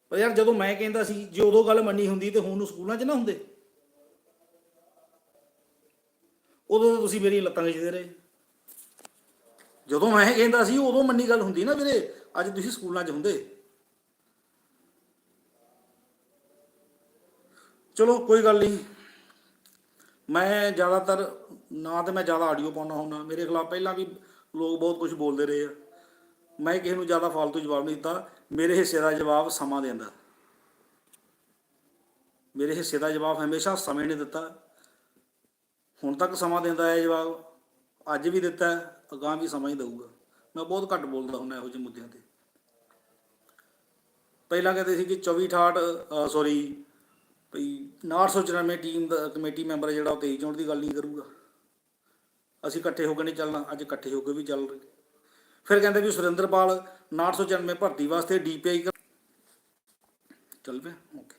ਪਰ ਯਾਰ ਜਦੋਂ ਮੈਂ ਕਹਿੰਦਾ ਸੀ, ਜੇ ਉਦੋਂ ਗੱਲ ਮੰਨੀ ਹੁੰਦੀ ਤੇ ਹੁਣ ਨੂੰ ਸਕੂਲਾਂ 'ਚ ਨਾ ਹੁੰਦੇ। ਉਦੋਂ ਤੁਸੀਂ ਮੇਰੀਆਂ ਲੱਤਾਂ ਖਿੱਚਦੇ ਰਹੇ। ਜਦੋਂ ਮੈਂ ਕਹਿੰਦਾ ਸੀ, ਉਦੋਂ ਮੰਨੀ ਗੱਲ ਹੁੰਦੀ ਨਾ ਵੀਰੇ, ਅੱਜ ਤੁਸੀਂ ਸਕੂਲਾਂ 'ਚ ਹੁੰਦੇ। ਚਲੋ, ਕੋਈ ਗੱਲ ਨਹੀਂ। ਮੈਂ ਜ਼ਿਆਦਾਤਰ, ਨਾ ਤੇ ਮੈਂ ਜ਼ਿਆਦਾ ਆਡੀਓ ਪਾਉਣਾ ਹੁੰਦਾ। ਮੇਰੇ ਖਿਲਾਫ ਪਹਿਲਾਂ ਵੀ ਲੋਕ ਬਹੁਤ ਕੁਝ ਬੋਲਦੇ ਰਹੇ ਆ। ਮੈਂ ਕਿਸੇ ਨੂੰ ਜ਼ਿਆਦਾ ਫालतू ਜਵਾਬ ਨਹੀਂ ਦਿੱਤਾ। ਮੇਰੇ ਹਿੱਸੇ ਦਾ ਜਵਾਬ ਸਮਾਂ ਦਿੰਦਾ ਮੇਰੇ ਹਿੱਸੇ ਦਾ ਜਵਾਬ ਹਮੇਸ਼ਾ ਸਮੇਂ ਨੇ ਦਿੱਤਾ। ਹੁਣ ਤੱਕ ਸਮਾਂ ਦਿੰਦਾ ਹੈ ਜਵਾਬ। ਅੱਜ ਵੀ ਦਿੱਤਾ ਹੈ, ਅਗਾਂਹ ਵੀ ਸਮਾਂ ਹੀ ਦਊਗਾ। ਮੈਂ ਬਹੁਤ ਘੱਟ ਬੋਲਦਾ ਹੁੰਦਾ ਇਹੋ ਜਿਹੇ ਮੁੱਦਿਆਂ ਤੇ। ਪਹਿਲਾਂ ਕਹਿੰਦੇ ਸੀ ਕਿ 24 68 ਸੌਰੀ ਭਈ 994 ਟੀਮ ਦਾ ਕਮੇਟੀ ਮੈਂਬਰ ਜਿਹੜਾ ਉਹ 23 ਚੋਣ ਦੀ ਗੱਲ ਨਹੀਂ ਕਰੂਗਾ। ਅਸੀਂ ਇਕੱਠੇ ਹੋ ਕੇ ਨਹੀਂ ਚੱਲਣਾ ਅੱਜ ਇਕੱਠੇ ਹੋ ਕੇ ਵੀ ਚੱਲ ਰਹੇ। ਫਿਰ ਕਹਿੰਦੇ ਵੀ ਸੁਰਿੰਦਰਪਾਲ 994 ਭਰਤੀ ਵਾਸਤੇ ਡੀਪੀਆਈ ਕਰ ਚੱਲ ਪਿਆ ਓਕੇ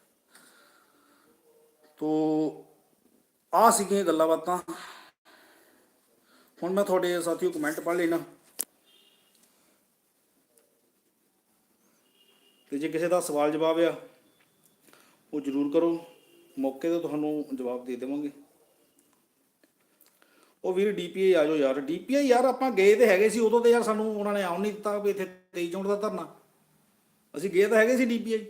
ਤੋ ਆ ਸੀਗੀਆਂ ਗੱਲਾਂ ਬਾਤਾਂ। ਹੁਣ ਮੈਂ ਤੁਹਾਡੇ ਸਾਥੀਓ ਕਮੈਂਟ ਪੜ੍ਹ ਲੈਣਾ ਤੇ ਜੇ ਕਿਸੇ ਦਾ ਸਵਾਲ ਜਵਾਬ ਆ, ਉਹ ਜ਼ਰੂਰ ਕਰੋ। ਮੌਕੇ ਤੇ ਤੁਹਾਨੂੰ ਜਵਾਬ ਦੇ ਦੇਵਾਂਗੇ। ਉਹ ਵੀਰ ਡੀਪੀਆਈ ਆ ਜਾਓ ਯਾਰ। ਡੀਪੀਆਈ ਯਾਰ, ਆਪਾਂ ਗਏ ਤੇ ਹੈਗੇ ਸੀ, ਉਦੋਂ ਤੇ ਯਾਰ ਸਾਨੂੰ ਉਹਨਾਂ ਨੇ ਆਉਣ ਨਹੀਂ ਦਿੱਤਾ ਵੀ ਇੱਥੇ 23 ਚੌਂਟ ਦਾ ਧਰਨਾ। ਅਸੀਂ ਗਏ ਤਾਂ ਹੈਗੇ ਸੀ ਡੀਪੀਆਈ।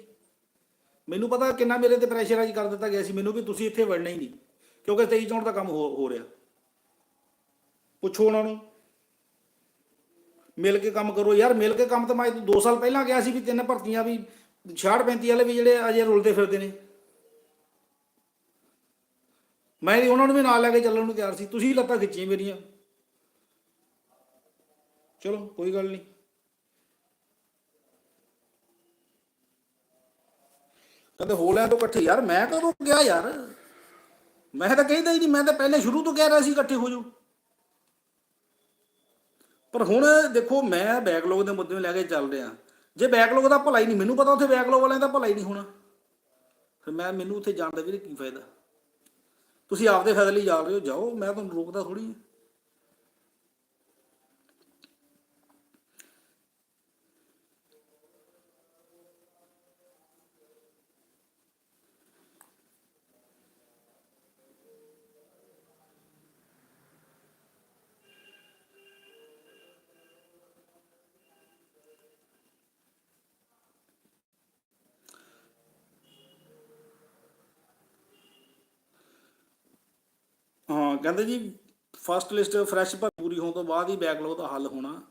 ਮੈਨੂੰ ਪਤਾ ਕਿੰਨਾ ਮੇਰੇ ਤੇ ਪ੍ਰੈਸ਼ਰਾਈਜ਼ ਕਰ ਦਿੱਤਾ ਗਿਆ ਸੀ। ਮੈਨੂੰ ਵੀ ਤੁਸੀਂ ਇੱਥੇ ਵੜਨਾ ਹੀ ਨਹੀਂ, ਕਿਉਂਕਿ 23 ਚੌਂਟ ਦਾ ਕੰਮ ਹੋ ਰਿਹਾ। ਪੁੱਛੋ ਉਹਨਾਂ ਨੂੰ। ਮਿਲ ਕੇ ਕੰਮ ਕਰੋ। ਯਾਰ ਮਿਲ ਕੇ ਕੰਮ ਤਾਂ ਮੈਂ 2 ਸਾਲ ਪਹਿਲਾਂ ਗਿਆ ਸੀ ਵੀ ਤਿੰਨ ਭਰਤੀਆਂ ਵੀ 66 35 ਵਾਲੇ ਵੀ ਜਿਹੜੇ ਅਜੇ ਰੁਲਦੇ ਫਿਰਦੇ ਨੇ। ਮੈਂ ਵੀ ਉਹਨਾਂ ਨੂੰ ਵੀ ਨਾਲ ਲੈ ਕੇ ਚੱਲਣ ਨੂੰ ਤਿਆਰ ਸੀ। ਤੁਸੀਂ ਲੱਤਾਂ ਖਿੱਚੀਆਂ ਮੇਰੀਆਂ। ਚਲੋ, ਕੋਈ ਗੱਲ ਨਹੀਂ। ਕਹਿੰਦੇ ਹੋ ਲਿਆ ਤੋਂ ਇਕੱਠੇ। ਯਾਰ ਮੈਂ ਕਦੋਂ ਗਿਆ ਯਾਰ? ਮੈਂ ਤਾਂ ਕਹਿੰਦਾ ਹੀ ਨਹੀਂ। ਮੈਂ ਤਾਂ ਪਹਿਲੇ ਸ਼ੁਰੂ ਤੋਂ ਕਹਿ ਰਿਹਾ ਸੀ ਇਕੱਠੇ ਹੋ ਜਾਓ। ਪਰ ਹੁਣ ਦੇਖੋ, ਮੈਂ ਬੈਕਲੌਗ ਦੇ ਮੁੱਦੇ ਨੂੰ ਲੈ ਕੇ ਚੱਲ ਰਿਹਾ। ਜੇ ਬੈਕਲੌਗ ਦਾ ਭਲਾ ਹੀ ਨਹੀਂ, ਮੈਨੂੰ ਪਤਾ ਉੱਥੇ ਬੈਕਲੌਗ ਵਾਲਿਆਂ ਦਾ ਭਲਾ ਹੀ ਨਹੀਂ ਹੋਣਾ। ਫਿਰ ਮੈਂ, ਮੈਨੂੰ ਉੱਥੇ ਜਾਣ ਦਾ ਵੀਰੇ ਕੀ ਫਾਇਦਾ? ਤੁਸੀਂ ਆਪਦੇ ਫਾਇਦੇ ਲਈ ਜਾ ਰਹੇ ਹੋ, ਜਾਓ, ਮੈਂ ਤੁਹਾਨੂੰ ਰੋਕਦਾ ਥੋੜੀ ਹਾਂ ਕਹਿੰਦੇ ਜੀ ਫਸਟ ਲਿਸਟ ਫਰੈਸ਼ ਪਰ ਪੂਰੀ ਹੋਣ ਤੋਂ ਬਾਅਦ ਹੀ ਬੈਕਲੌਗ ਦਾ ਹੱਲ ਹੋਣਾ।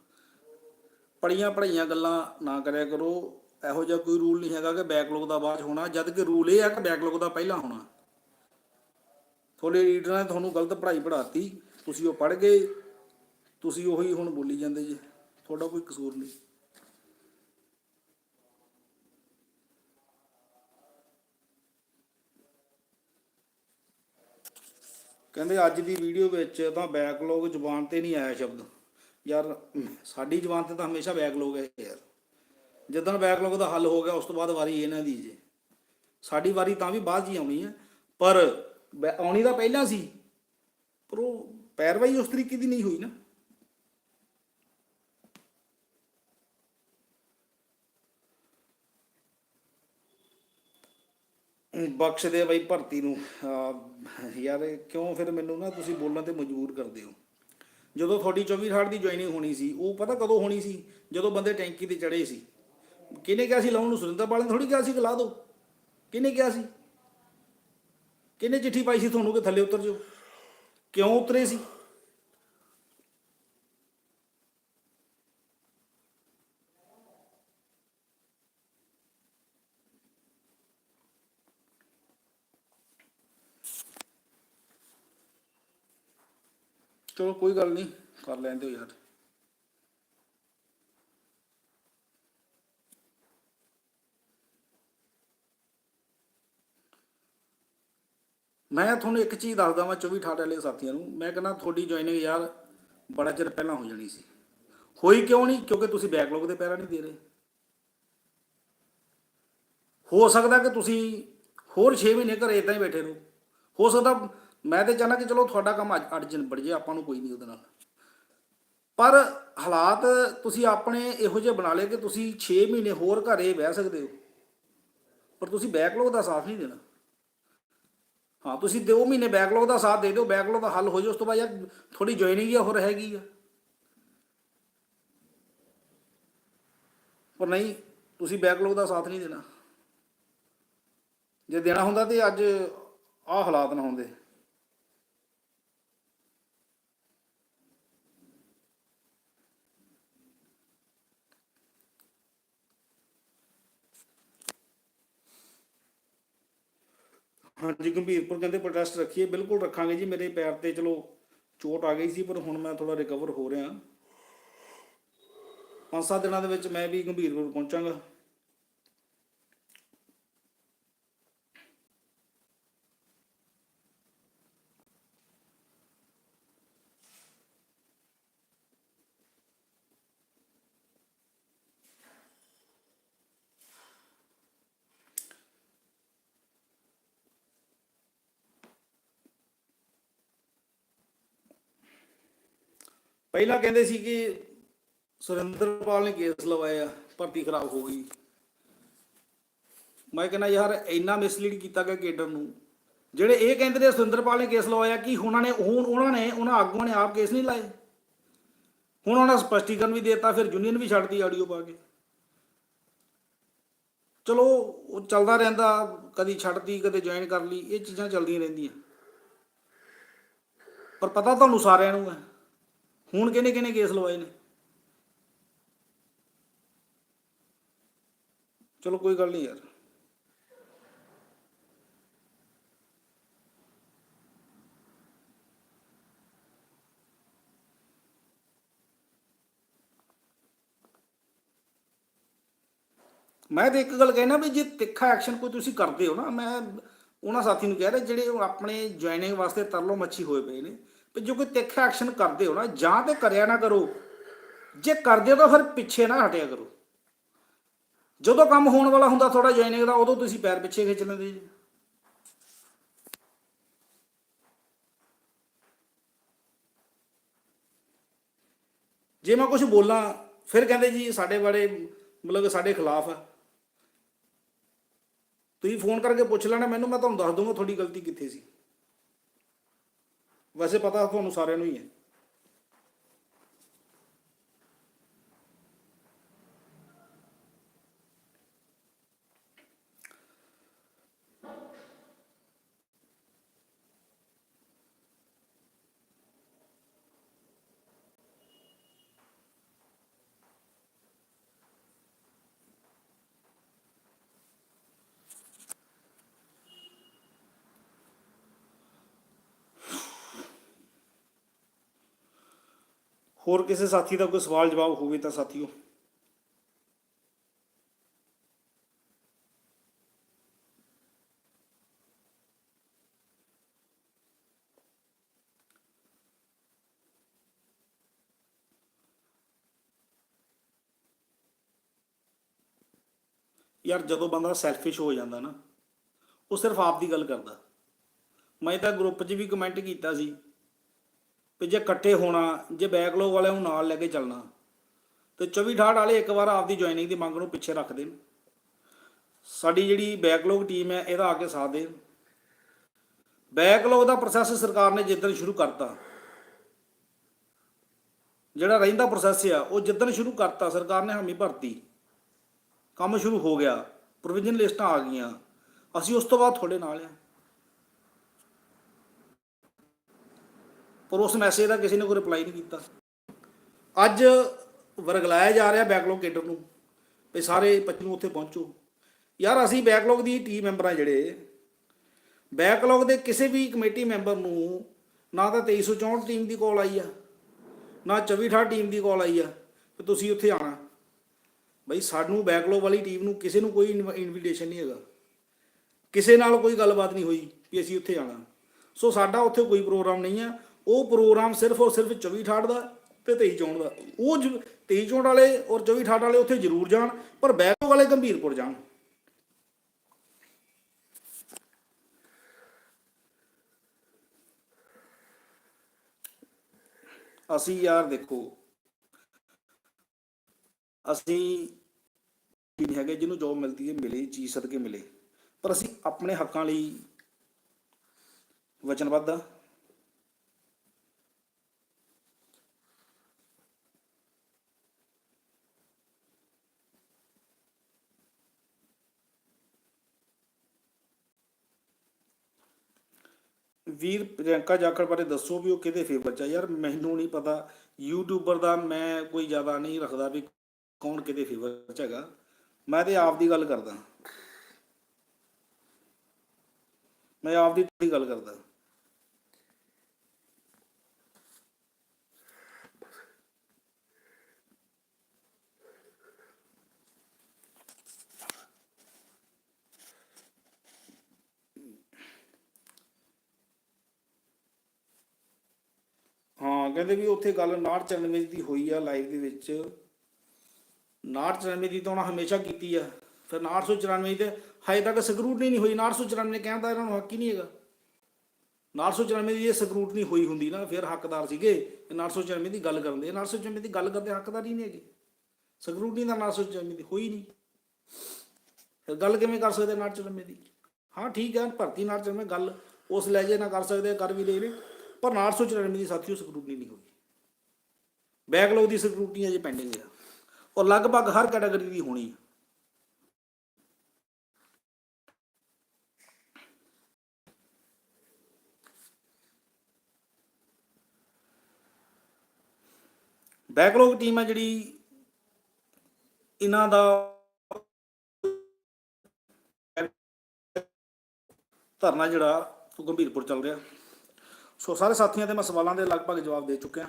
ਪੜੀਆਂ ਪੜਾਈਆਂ ਗੱਲਾਂ ਨਾ ਕਰਿਆ ਕਰੋ। ਇਹੋ ਜਿਹਾ ਕੋਈ ਰੂਲ ਨਹੀਂ ਹੈਗਾ ਕਿ ਬੈਕਲੌਗ ਦਾ ਬਾਅਦ 'ਚ ਹੋਣਾ, ਜਦ ਕਿ ਰੂਲ ਇਹ ਆ ਕਿ ਬੈਕਲੌਗ ਦਾ ਪਹਿਲਾਂ ਹੋਣਾ। ਤੁਹਾਡੇ ਰੀਡਰਾਂ ਨੇ ਤੁਹਾਨੂੰ ਗਲਤ ਪੜ੍ਹਾਈ ਪੜ੍ਹਾਤੀ, ਤੁਸੀਂ ਉਹ ਪੜ੍ਹ ਗਏ, ਤੁਸੀਂ ਉਹੀ ਹੁਣ ਬੋਲੀ ਜਾਂਦੇ ਜੀ। ਤੁਹਾਡਾ ਕੋਈ ਕਸੂਰ ਨਹੀਂ। ਕਹਿੰਦੇ ਅੱਜ ਦੀ ਵੀਡੀਓ ਵਿੱਚ ਤਾਂ ਬੈਕਲੌਗ ਜ਼ੁਬਾਨ ਤੇ ਨਹੀਂ ਆਇਆ ਸ਼ਬਦ। ਯਾਰ ਸਾਡੀ ਜ਼ੁਬਾਨ ਤੇ ਤਾਂ ਹਮੇਸ਼ਾ ਬੈਕਲੌਗ ਹੈ ਯਾਰ। ਜਦੋਂ ਬੈਕਲੌਗ ਦਾ ਹੱਲ ਹੋ ਗਿਆ, ਉਸ ਤੋਂ ਬਾਅਦ ਵਾਰੀ ਇਹਨਾਂ ਦੀ ਜੇ। ਸਾਡੀ ਵਾਰੀ ਤਾਂ ਵੀ ਬਾਅਦ 'ਚ ਹੀ ਆਉਣੀ ਹੈ। ਪਰ ਬੈ- ਆਉਣੀ ਤਾਂ ਪਹਿਲਾਂ ਸੀ। ਪਰ ਉਹ ਪੈਰਵਾਈ ਉਸ ਤਰੀਕੇ ਦੀ ਨਹੀਂ ਹੋਈ ਨਾ। ਬਖਸ਼ ਦੇ ਬਾਈ ਭਰਤੀ ਨੂੰ। ਯਾਰ ਕਿਉਂ ਫਿਰ ਮੈਨੂੰ ਨਾ ਤੁਸੀਂ ਬੋਲਣ ਤੇ ਮਜਬੂਰ ਕਰਦੇ ਹੋ। ਜਦੋਂ ਤੁਹਾਡੀ 24 ਹਾਰਟ ਦੀ ਜੁਆਇਨਿੰਗ ਹੋਣੀ ਸੀ, ਉਹ ਪਤਾ ਕਦੋਂ ਹੋਣੀ ਸੀ? ਜਦੋਂ ਬੰਦੇ ਟੈਂਕੀ ਤੇ ਚੜੇ ਸੀ। ਕਿਹਨੇ ਕਿਹਾ ਸੀ, ਲਾਉਣ ਨੂੰ ਸੁਰਿੰਦਰ ਨੇ ਥੋੜੀ ਕਿਹਾ ਸੀ ਕਿ ਲਾ ਦਿਓ ਕਿਹਨੇ ਕਿਹਾ ਸੀ? ਕਿਹਨੇ ਚਿੱਠੀ ਪਾਈ ਸੀ ਤੁਹਾਨੂੰ ਕਿ ਥੱਲੇ ਉਤਰ ਜਾਓ? ਕਿਉਂ ਉਤਰੇ ਸੀ? ਚਲੋ ਕੋਈ ਗੱਲ ਨਹੀਂ, ਕਰ ਲੈਂਦੇ ਹੋ ਯਾਰ। ਮੈਂ ਤੁਹਾਨੂੰ ਇੱਕ ਚੀਜ਼ ਦੱਸਦਾ ਮੈਂ 24 ਅਠਾਰਾਂ ਵਾਲੇ ਸਾਥੀਆਂ ਨੂੰ, ਮੈਂ ਕਹਿੰਦਾ ਤੁਹਾਡੀ ਜੁਆਇਨਿੰਗ ਯਾਰ ਬੜਾ ਚਿਰ ਪਹਿਲਾਂ ਹੋ ਜਾਣੀ ਸੀ। ਹੋਈ ਕਿਉਂ ਨਹੀਂ? ਕਿਉਂਕਿ ਤੁਸੀਂ ਬੈਕਲੌਗ ਦੇ ਪੈਰਾ ਨਹੀਂ ਦੇ ਰਹੇ। ਹੋ ਸਕਦਾ ਕਿ ਤੁਸੀਂ ਹੋਰ 6 ਮਹੀਨੇ ਘਰੇ ਇਦਾਂ ਹੀ ਬੈਠੇ ਰਹੋ। ਹੋ ਸਕਦਾ ਮੈਂ ਤੇ ਚਾਹਨਾ ਕਿ ਚਲੋ ਤੁਹਾਡਾ ਕੰਮ ਅੱਜ ਅੱਜ ਨਿਬੜ ਜੇ ਆਪਾਂ ਨੂੰ ਕੋਈ ਨਹੀਂ ਉਹਦੇ ਨਾਲ। ਪਰ ਹਾਲਾਤ ਤੁਸੀਂ ਆਪਣੇ ਇਹੋ ਜਿਹੇ ਬਣਾ ਲਏ ਕਿ ਤੁਸੀਂ 6 ਮਹੀਨੇ ਹੋਰ ਘਰੇ ਬਹਿ ਸਕਦੇ ਹੋ। ਪਰ ਤੁਸੀਂ ਬੈਕਲੌਗ ਦਾ ਸਾਥ ਨਹੀਂ ਦੇਣਾ। ਹਾਂ, ਤੁਸੀਂ 2 ਮਹੀਨੇ ਬੈਕਲੌਗ ਦਾ ਸਾਥ ਦੇ ਦਿਓ ਬੈਕਲੌਗ ਦਾ ਹੱਲ ਹੋ ਜਾਏ, ਉਸ ਤੋਂ ਬਾਅਦ ਯਾਰ ਥੋੜੀ ਜੁਆਇਨਿੰਗ ਹੀ ਹੋਰ ਹੈਗੀ ਆ। ਪਰ ਨਹੀਂ, ਤੁਸੀਂ ਬੈਕਲੌਗ ਦਾ ਸਾਥ ਨਹੀਂ ਦੇਣਾ। ਜੇ ਦੇਣਾ ਹੁੰਦਾ ਤੇ ਅੱਜ ਆਹ ਹਾਲਾਤ ਨਾ ਹੁੰਦੇ। ਹਾਂਜੀ, ਗੰਭੀਰਪੁਰ ਕਹਿੰਦੇ ਪ੍ਰੋਟੈਸਟ ਰੱਖੀਏ, ਬਿਲਕੁਲ ਰੱਖਾਂਗੇ ਜੀ, ਮੇਰੇ ਪੈਰ ਤੇ ਚਲੋ ਚੋਟ ਆ ਗਈ ਸੀ, ਪਰ ਹੁਣ ਮੈਂ ਥੋੜਾ ਰਿਕਵਰ ਹੋ ਰਿਹਾ। ਪੰਜ ਸੱਤ ਦਿਨਾਂ ਦੇ ਵਿੱਚ ਮੈਂ ਵੀ ਗੰਭੀਰਪੁਰ ਪਹੁੰਚਾਂਗਾ। ਪਹਿਲਾਂ ਕਹਿੰਦੇ ਸੀ ਕਿ ਸੁਰਿੰਦਰਪਾਲ ਨੇ ਕੇਸ ਲਵਾਇਆ ਭਰਤੀ ਖਰਾਬ ਹੋ ਗਈ। ਮੈਂ ਕਹਿੰਦਾ, ਯਾਰ, ਇੰਨਾ ਮਿਸਲੀਡ ਕੀਤਾ ਗਿਆ ਕੇਡਰ ਨੂੰ। ਜਿਹੜੇ ਇਹ ਕਹਿੰਦੇ ਨੇ ਸੁਰਿੰਦਰਪਾਲ ਨੇ ਕੇਸ ਲਵਾਇਆ ਕਿ ਉਹਨਾਂ ਨੇ ਹੁਣ ਉਹਨਾਂ ਨੇ ਉਹਨਾਂ ਆਗੂਆਂ ਨੇ ਆਪ ਕੇਸ ਨਹੀਂ ਲਾਏ। ਹੁਣ ਉਹਨਾਂ ਨੇ ਸਪਸ਼ਟੀਕਰਨ ਵੀ ਦੇਤਾ, ਫਿਰ ਯੂਨੀਅਨ ਵੀ ਛੱਡਦੀ ਆਡੀਓ ਪਾ ਕੇ। ਚਲੋ, ਉਹ ਚੱਲਦਾ ਰਹਿੰਦਾ, ਕਦੀ ਛੱਡਤੀ, ਕਦੇ ਜੁਆਇਨ ਕਰ ਲਈ, ਇਹ ਚੀਜ਼ਾਂ ਚੱਲਦੀਆਂ ਰਹਿੰਦੀਆਂ। ਪਰ ਪਤਾ ਤੁਹਾਨੂੰ ਸਾਰਿਆਂ ਨੂੰ ਹੈ। ਹੁਣ ਕਿਹਨੇ ਕਿਹਨੇ ਕੇਸ ਲਵਾਏ ਨੇ? ਚਲੋ ਕੋਈ ਗੱਲ ਨਹੀਂ ਯਾਰ। ਮੈਂ ਤਾਂ ਇੱਕ ਗੱਲ ਕਹਿਣਾ ਵੀ ਜੇ ਤਿੱਖਾ ਐਕਸ਼ਨ ਕੋਈ ਤੁਸੀਂ ਕਰਦੇ ਹੋ ਨਾ, ਮੈਂ ਉਹਨਾਂ ਸਾਥੀ ਨੂੰ ਕਹਿ ਰਿਹਾ ਜਿਹੜੇ ਆਪਣੇ ਜੁਆਇਨਿੰਗ ਵਾਸਤੇ ਤਰਲੋ ਮੱਛੀ ਹੋਏ ਪਏ ਨੇ। ਵੀ ਜੋ ਕੋਈ ਤਿੱਖਾ ਐਕਸ਼ਨ ਕਰਦੇ ਹੋ ਨਾ, ਜਾਂ ਤੇ ਕਰਿਆ ਨਾ ਕਰੋ। ਜੇ ਕਰਦੇ ਹੋ ਤਾਂ ਫਿਰ ਪਿੱਛੇ ਨਾ ਹਟਿਆ ਕਰੋ। ਜਦੋਂ ਕੰਮ ਹੋਣ ਵਾਲਾ ਹੁੰਦਾ ਥੋੜਾ ਜੁਆਇਨਿੰਗ ਦਾ ਉਦੋਂ ਤੁਸੀਂ ਪੈਰ ਪਿੱਛੇ ਖਿੱਚ ਲੈਂਦੇ ਜੀ। ਜੇ ਮੈਂ ਕੁਝ ਬੋਲਾਂ, ਫਿਰ ਕਹਿੰਦੇ ਜੀ, ਸਾਡੇ ਬਾਰੇ ਮਤਲਬ ਸਾਡੇ ਖਿਲਾਫ ਹੈ ਤੁਸੀਂ ਫੋਨ ਕਰਕੇ ਪੁੱਛ ਲੈਣਾ, ਮੈਨੂੰ ਮੈਂ ਤੁਹਾਨੂੰ ਦੱਸ ਦੂੰਗਾ ਤੁਹਾਡੀ ਗਲਤੀ ਕਿੱਥੇ ਸੀ। ਵੈਸੇ ਪਤਾ ਤੁਹਾਨੂੰ ਸਾਰਿਆਂ ਨੂੰ ਹੀ ਹੈ। ਹੋਰ ਕਿਸੇ ਸਾਥੀ ਦਾ ਕੋਈ ਸਵਾਲ ਜਵਾਬ ਹੋਵੇ ਤਾਂ ਸਾਥੀਓ। ਯਾਰ ਜਦੋਂ ਬੰਦਾ ਸੈਲਫਿਸ਼ ਹੋ ਜਾਂਦਾ ਨਾ, ਉਹ ਸਿਰਫ ਆਪ ਦੀ ਗੱਲ ਕਰਦਾ। ਮੈਂ ਤਾਂ ਗਰੁੱਪ 'ਚ ਵੀ ਕਮੈਂਟ ਕੀਤਾ ਸੀ। ਵੀ ਜੇ ਇਕੱਠੇ ਹੋਣਾ, ਜੇ ਬੈਕਲੌਗ ਵਾਲਿਆਂ ਨੂੰ ਨਾਲ ਲੈ ਕੇ ਚੱਲਣਾ, ਤੇ 24 ਠਾੜ ਵਾਲੇ ਇੱਕ ਵਾਰ ਆਪਦੀ ਜੁਆਇਨਿੰਗ ਦੀ ਮੰਗ ਨੂੰ ਪਿੱਛੇ ਰੱਖ ਦੇਣ। ਸਾਡੀ ਜਿਹੜੀ ਬੈਕਲੌਗ ਟੀਮ ਹੈ, ਇਹਦਾ ਆ ਕੇ ਸਾਥ ਦੇਣ। ਬੈਕਲੌਗ ਦਾ ਪ੍ਰੋਸੈਸ ਸਰਕਾਰ ਨੇ ਜਿੱਦਣ ਸ਼ੁਰੂ ਕਰਤਾ, ਜਿਹੜਾ ਰਹਿੰਦਾ ਪ੍ਰੋਸੈਸ ਆ, ਉਹ ਜਿੱਦਣ ਸ਼ੁਰੂ ਕਰਤਾ, ਸਰਕਾਰ ਨੇ ਹਾਮੀ ਭਰਤੀ। ਕੰਮ ਸ਼ੁਰੂ ਹੋ ਗਿਆ ਪ੍ਰੋਵੀਜ਼ਨ ਲਿਸਟਾਂ ਆ ਗਈਆਂ, ਅਸੀਂ ਉਸ ਤੋਂ ਬਾਅਦ ਤੁਹਾਡੇ ਨਾਲ ਆ। ਪਰ ਉਸ ਮੈਸੇਜ ਦਾ ਕਿਸੇ ਨੇ ਕੋਈ ਰਿਪਲਾਈ ਨਹੀਂ ਕੀਤਾ। ਅੱਜ ਵਰਗਲਾਇਆ ਜਾ ਰਿਹਾ ਬੈਕਲੌਗ ਕੇਡਰ ਨੂੰ ਵੀ ਸਾਰੇ ਬੱਚੇ ਨੂੰ ਉੱਥੇ ਪਹੁੰਚੋ। ਯਾਰ ਅਸੀਂ ਬੈਕਲੌਗ ਦੀ ਟੀਮ ਮੈਂਬਰ ਆ ਜਿਹੜੇ। ਬੈਕਲੌਗ ਦੇ ਕਿਸੇ ਵੀ ਕਮੇਟੀ ਮੈਂਬਰ ਨੂੰ ਨਾ ਤਾਂ 2364 ਟੀਮ ਦੀ ਕਾਲ ਆਈ ਆ, ਨਾ 2468 ਟੀਮ ਦੀ ਕਾਲ ਆਈ ਆ ਕਿ ਤੁਸੀਂ ਉੱਥੇ ਆਣਾ ਬਈ ਸਾਨੂੰ ਬੈਕਲੌਗ ਵਾਲੀ ਟੀਮ ਨੂੰ ਕਿਸੇ ਨੂੰ ਕੋਈ ਇਨਵੀਟੇਸ਼ਨ ਨਹੀਂ ਹੈਗਾ। ਕਿਸੇ ਨਾਲ ਕੋਈ ਗੱਲਬਾਤ ਨਹੀਂ ਹੋਈ ਵੀ ਅਸੀਂ ਉੱਥੇ ਆਣਾ ਸੋ ਸਾਡਾ ਉੱਥੇ ਕੋਈ ਪ੍ਰੋਗਰਾਮ ਨਹੀਂ ਆ। ਉਹ ਪ੍ਰੋਗਰਾਮ ਸਿਰਫ ਔਰ ਸਿਰਫ 2468 ਦਾ ਤੇ 2364 ਦਾ। ਉਹ 2364 ਵਾਲੇ ਔਰ 2468 ਵਾਲੇ ਉੱਥੇ ਜ਼ਰੂਰ ਜਾਣ, ਪਰ ਬੈਕਲੌਗ ਵਾਲੇ ਗੰਭੀਰਪੁਰ ਜਾਣ। ਅਸੀਂ ਯਾਰ ਦੇਖੋ, ਅਸੀਂ ਨਹੀਂ ਹੈਗੇ ਜਿਹਨੂੰ ਜੋਬ ਮਿਲਦੀ ਹੈ, ਮਿਲੇ, ਚੀਜ਼ ਸਦਕੇ ਮਿਲੇ। ਪਰ ਅਸੀਂ ਆਪਣੇ ਹੱਕਾਂ ਲਈ ਵਚਨਬੱਧ ਆ। ਵੀਰ ਪ੍ਰਿਯੰਕਾ ਜਾਖੜ ਬਾਰੇ ਦੱਸੋ ਵੀ ਉਹ ਕਿਹਦੇ ਫੇਵਰ ਚ ਆ? ਯਾਰ ਮੈਨੂੰ ਨਹੀਂ ਪਤਾ। ਯੂਟਿਊਬਰ ਦਾ ਮੈਂ ਕੋਈ ਜ਼ਿਆਦਾ ਨਹੀਂ ਰੱਖਦਾ ਵੀ ਕੌਣ ਕਿਹਦੇ ਫੇਵਰ ਚ ਹੈਗਾ। ਮੈਂ ਤੇ ਆਪ ਦੀ ਗੱਲ ਕਰਦਾ। ਮੈਂ ਆਪ ਦੀ ਗੱਲ ਕਰਦਾ ਹਾਂ ਕਹਿੰਦੇ ਵੀ ਉੱਥੇ ਗੱਲ 994 ਦੀ ਹੋਈ ਆ ਲਾਈਵ ਦੇ ਵਿੱਚ। 994 ਦੀ ਤਾਂ ਉਹਨਾਂ ਹਮੇਸ਼ਾ ਕੀਤੀ ਆ। ਫਿਰ 994 ਤੇ ਹਜੇ ਤੱਕ ਸਕਰੂਟਨੀ ਨਹੀਂ ਹੋਈ। 994 ਕਹਿੰਦਾ ਇਹਨਾਂ ਨੂੰ ਹੱਕ ਹੀ ਨਹੀਂ ਹੈਗਾ। 994 ਦੀ ਇਹ ਸਕਰੂਟਨੀ ਹੋਈ ਹੁੰਦੀ ਨਾ, ਫਿਰ ਹੱਕਦਾਰ ਸੀਗੇ। ਇਹ 994 ਦੀ ਗੱਲ ਕਰਨ ਦੇ 994 ਦੀ ਗੱਲ ਕਰਦੇ ਹੱਕਦਾਰ ਹੀ ਨਹੀਂ ਹੈਗੇ। ਸਕਰੂਟਨੀ ਦਾ 994 ਦੀ ਹੋਈ ਨਹੀਂ। ਫਿਰ ਗੱਲ ਕਿਵੇਂ ਕਰ ਸਕਦੇ 994 ਦੀ? ਹਾਂ, ਠੀਕ ਹੈ, ਭਰਤੀ 994 ਗੱਲ ਉਸ ਲਹਿਜੇ ਨਾਲ ਕਰ ਸਕਦੇ ਕਰ ਵੀ ਲੈ ਨੇ। ਪਰ 994 ਦੀ ਸਾਥੀਓ ਸਕਰੂਟਨੀ ਨਹੀਂ ਹੋਈ। ਬੈਕਲੌਗ ਦੀ ਸਕਰੂਟਨੀ ਅਜੇ ਪੈਂਡਿੰਗ ਹੈ ਔਰ ਲਗਭਗ ਹਰ ਕੈਟਾਗਰੀ ਦੀ ਹੋਣੀ ਹੈ ਬੈਕਲੌਗ ਟੀਮ ਹੈ ਜਿਹੜੀ ਇਹਨਾਂ ਦਾ ਧਰਨਾ ਜਿਹੜਾ ਉਹ ਗੰਭੀਰਪੁਰ ਚੱਲ ਰਿਹਾ। ਸੋ ਸਾਰੇ ਸਾਥੀਆਂ ਦੇ ਮੈਂ ਸਵਾਲਾਂ ਦੇ ਲਗਭਗ ਜਵਾਬ ਦੇ ਚੁੱਕਿਆ।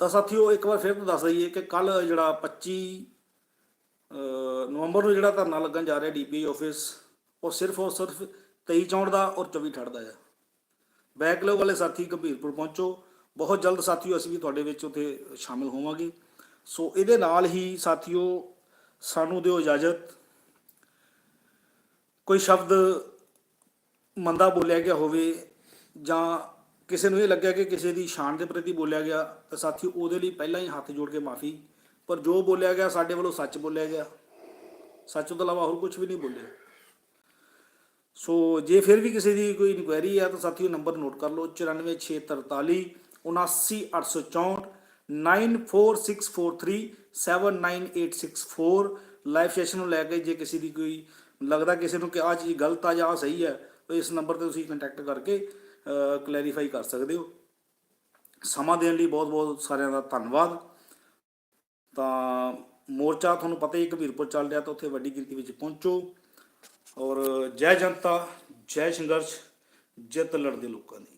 ਤਾਂ ਸਾਥੀਓ, ਇੱਕ ਵਾਰ ਫਿਰ ਤੋਂ ਦੱਸ ਦਈਏ ਕਿ ਕੱਲ ਜਿਹੜਾ 25 ਨਵੰਬਰ ਨੂੰ ਜਿਹੜਾ ਧਰਨਾ ਲੱਗਣ ਜਾ ਰਿਹਾ ਡੀਪੀਆਈ ਆਫਿਸ, ਉਹ ਸਿਰਫ ਔਰ ਸਿਰਫ 23 ਚੌਂਡ ਦਾ ਔਰ 24 ਠੜ ਦਾ ਹੈ। ਬੈਕਲੌਗ ਵਾਲੇ ਸਾਥੀ ਗੰਭੀਰਪੁਰ ਪਹੁੰਚੋ। ਬਹੁਤ ਜਲਦ ਸਾਥੀਓ, ਅਸੀਂ ਵੀ ਤੁਹਾਡੇ ਵਿੱਚ ਉੱਥੇ ਸ਼ਾਮਿਲ ਹੋਵਾਂਗੇ। ਸੋ ਇਹਦੇ ਨਾਲ ਹੀ ਸਾਥੀਓ, ਸਾਨੂੰ ਦਿਓ ਇਜਾਜ਼ਤ। ਕੋਈ ਸ਼ਬਦ ਮੰਦਾ ਬੋਲਿਆ ਗਿਆ ਹੋਵੇ ਜਾਂ ਕਿਸੇ ਨੂੰ ਇਹ ਲੱਗਿਆ ਕਿ ਕਿਸੇ ਦੀ ਸ਼ਾਨ ਦੇ ਪ੍ਰਤੀ ਬੋਲਿਆ ਗਿਆ, ਤਾਂ ਸਾਥੀਓ ਉਹਦੇ ਲਈ ਪਹਿਲਾਂ ਹੀ ਹੱਥ ਜੋੜ ਕੇ ਮਾਫੀ। ਪਰ ਜੋ ਬੋਲਿਆ ਗਿਆ, ਸਾਡੇ ਵੱਲੋਂ ਸੱਚ ਬੋਲਿਆ ਗਿਆ। ਸੱਚ ਤੋਂ ਇਲਾਵਾ ਹੋਰ ਕੁਝ ਵੀ ਨਹੀਂ ਬੋਲਿਆ। ਸੋ ਜੇ ਫਿਰ ਵੀ ਕਿਸੇ ਦੀ ਕੋਈ ਇਨਕੁਆਇਰੀ ਆ, ਤਾਂ ਸਾਥੀਓ ਨੰਬਰ ਨੋਟ ਕਰ ਲਓ 94643 79864 94643 79864 ਲਾਈਵ ਸੈਸ਼ਨ ਨੂੰ ਲੈ ਕੇ ਜੇ ਕਿਸੇ ਦੀ ਕੋਈ ਲੱਗਦਾ ਕਿਸੇ ਨੂੰ ਕਿ ਆ ਚੀਜ਼ ਗਲਤ ਆ ਜਾਂ ਆਹ ਸਹੀ ਹੈ ਤਾਂ ਇਸ ਨੰਬਰ ਤੇ ਤੁਸੀਂ ਕੰਟੈਕਟ ਕਰਕੇ ਕਲੈਰੀਫਾਈ ਕਰ ਸਕਦੇ ਹੋ ਸਮਾਂ ਦੇਣ ਲਈ ਬਹੁਤ ਬਹੁਤ ਸਾਰਿਆਂ ਦਾ ਧੰਨਵਾਦ ਤਾਂ ਮੋਰਚਾ ਤੁਹਾਨੂੰ ਪਤਾ ਹੀ ਕਬੀਰਪੁਰ ਚੱਲ ਰਿਹਾ ਤਾਂ ਉੱਥੇ ਵੱਡੀ ਗਿਣਤੀ ਵਿੱਚ ਪਹੁੰਚੋ ਔਰ ਜੈ ਜਨਤਾ ਜੈ ਸੰਘਰਸ਼ ਜਿੱਤ ਲੜਦੇ ਲੋਕਾਂ ਦੀ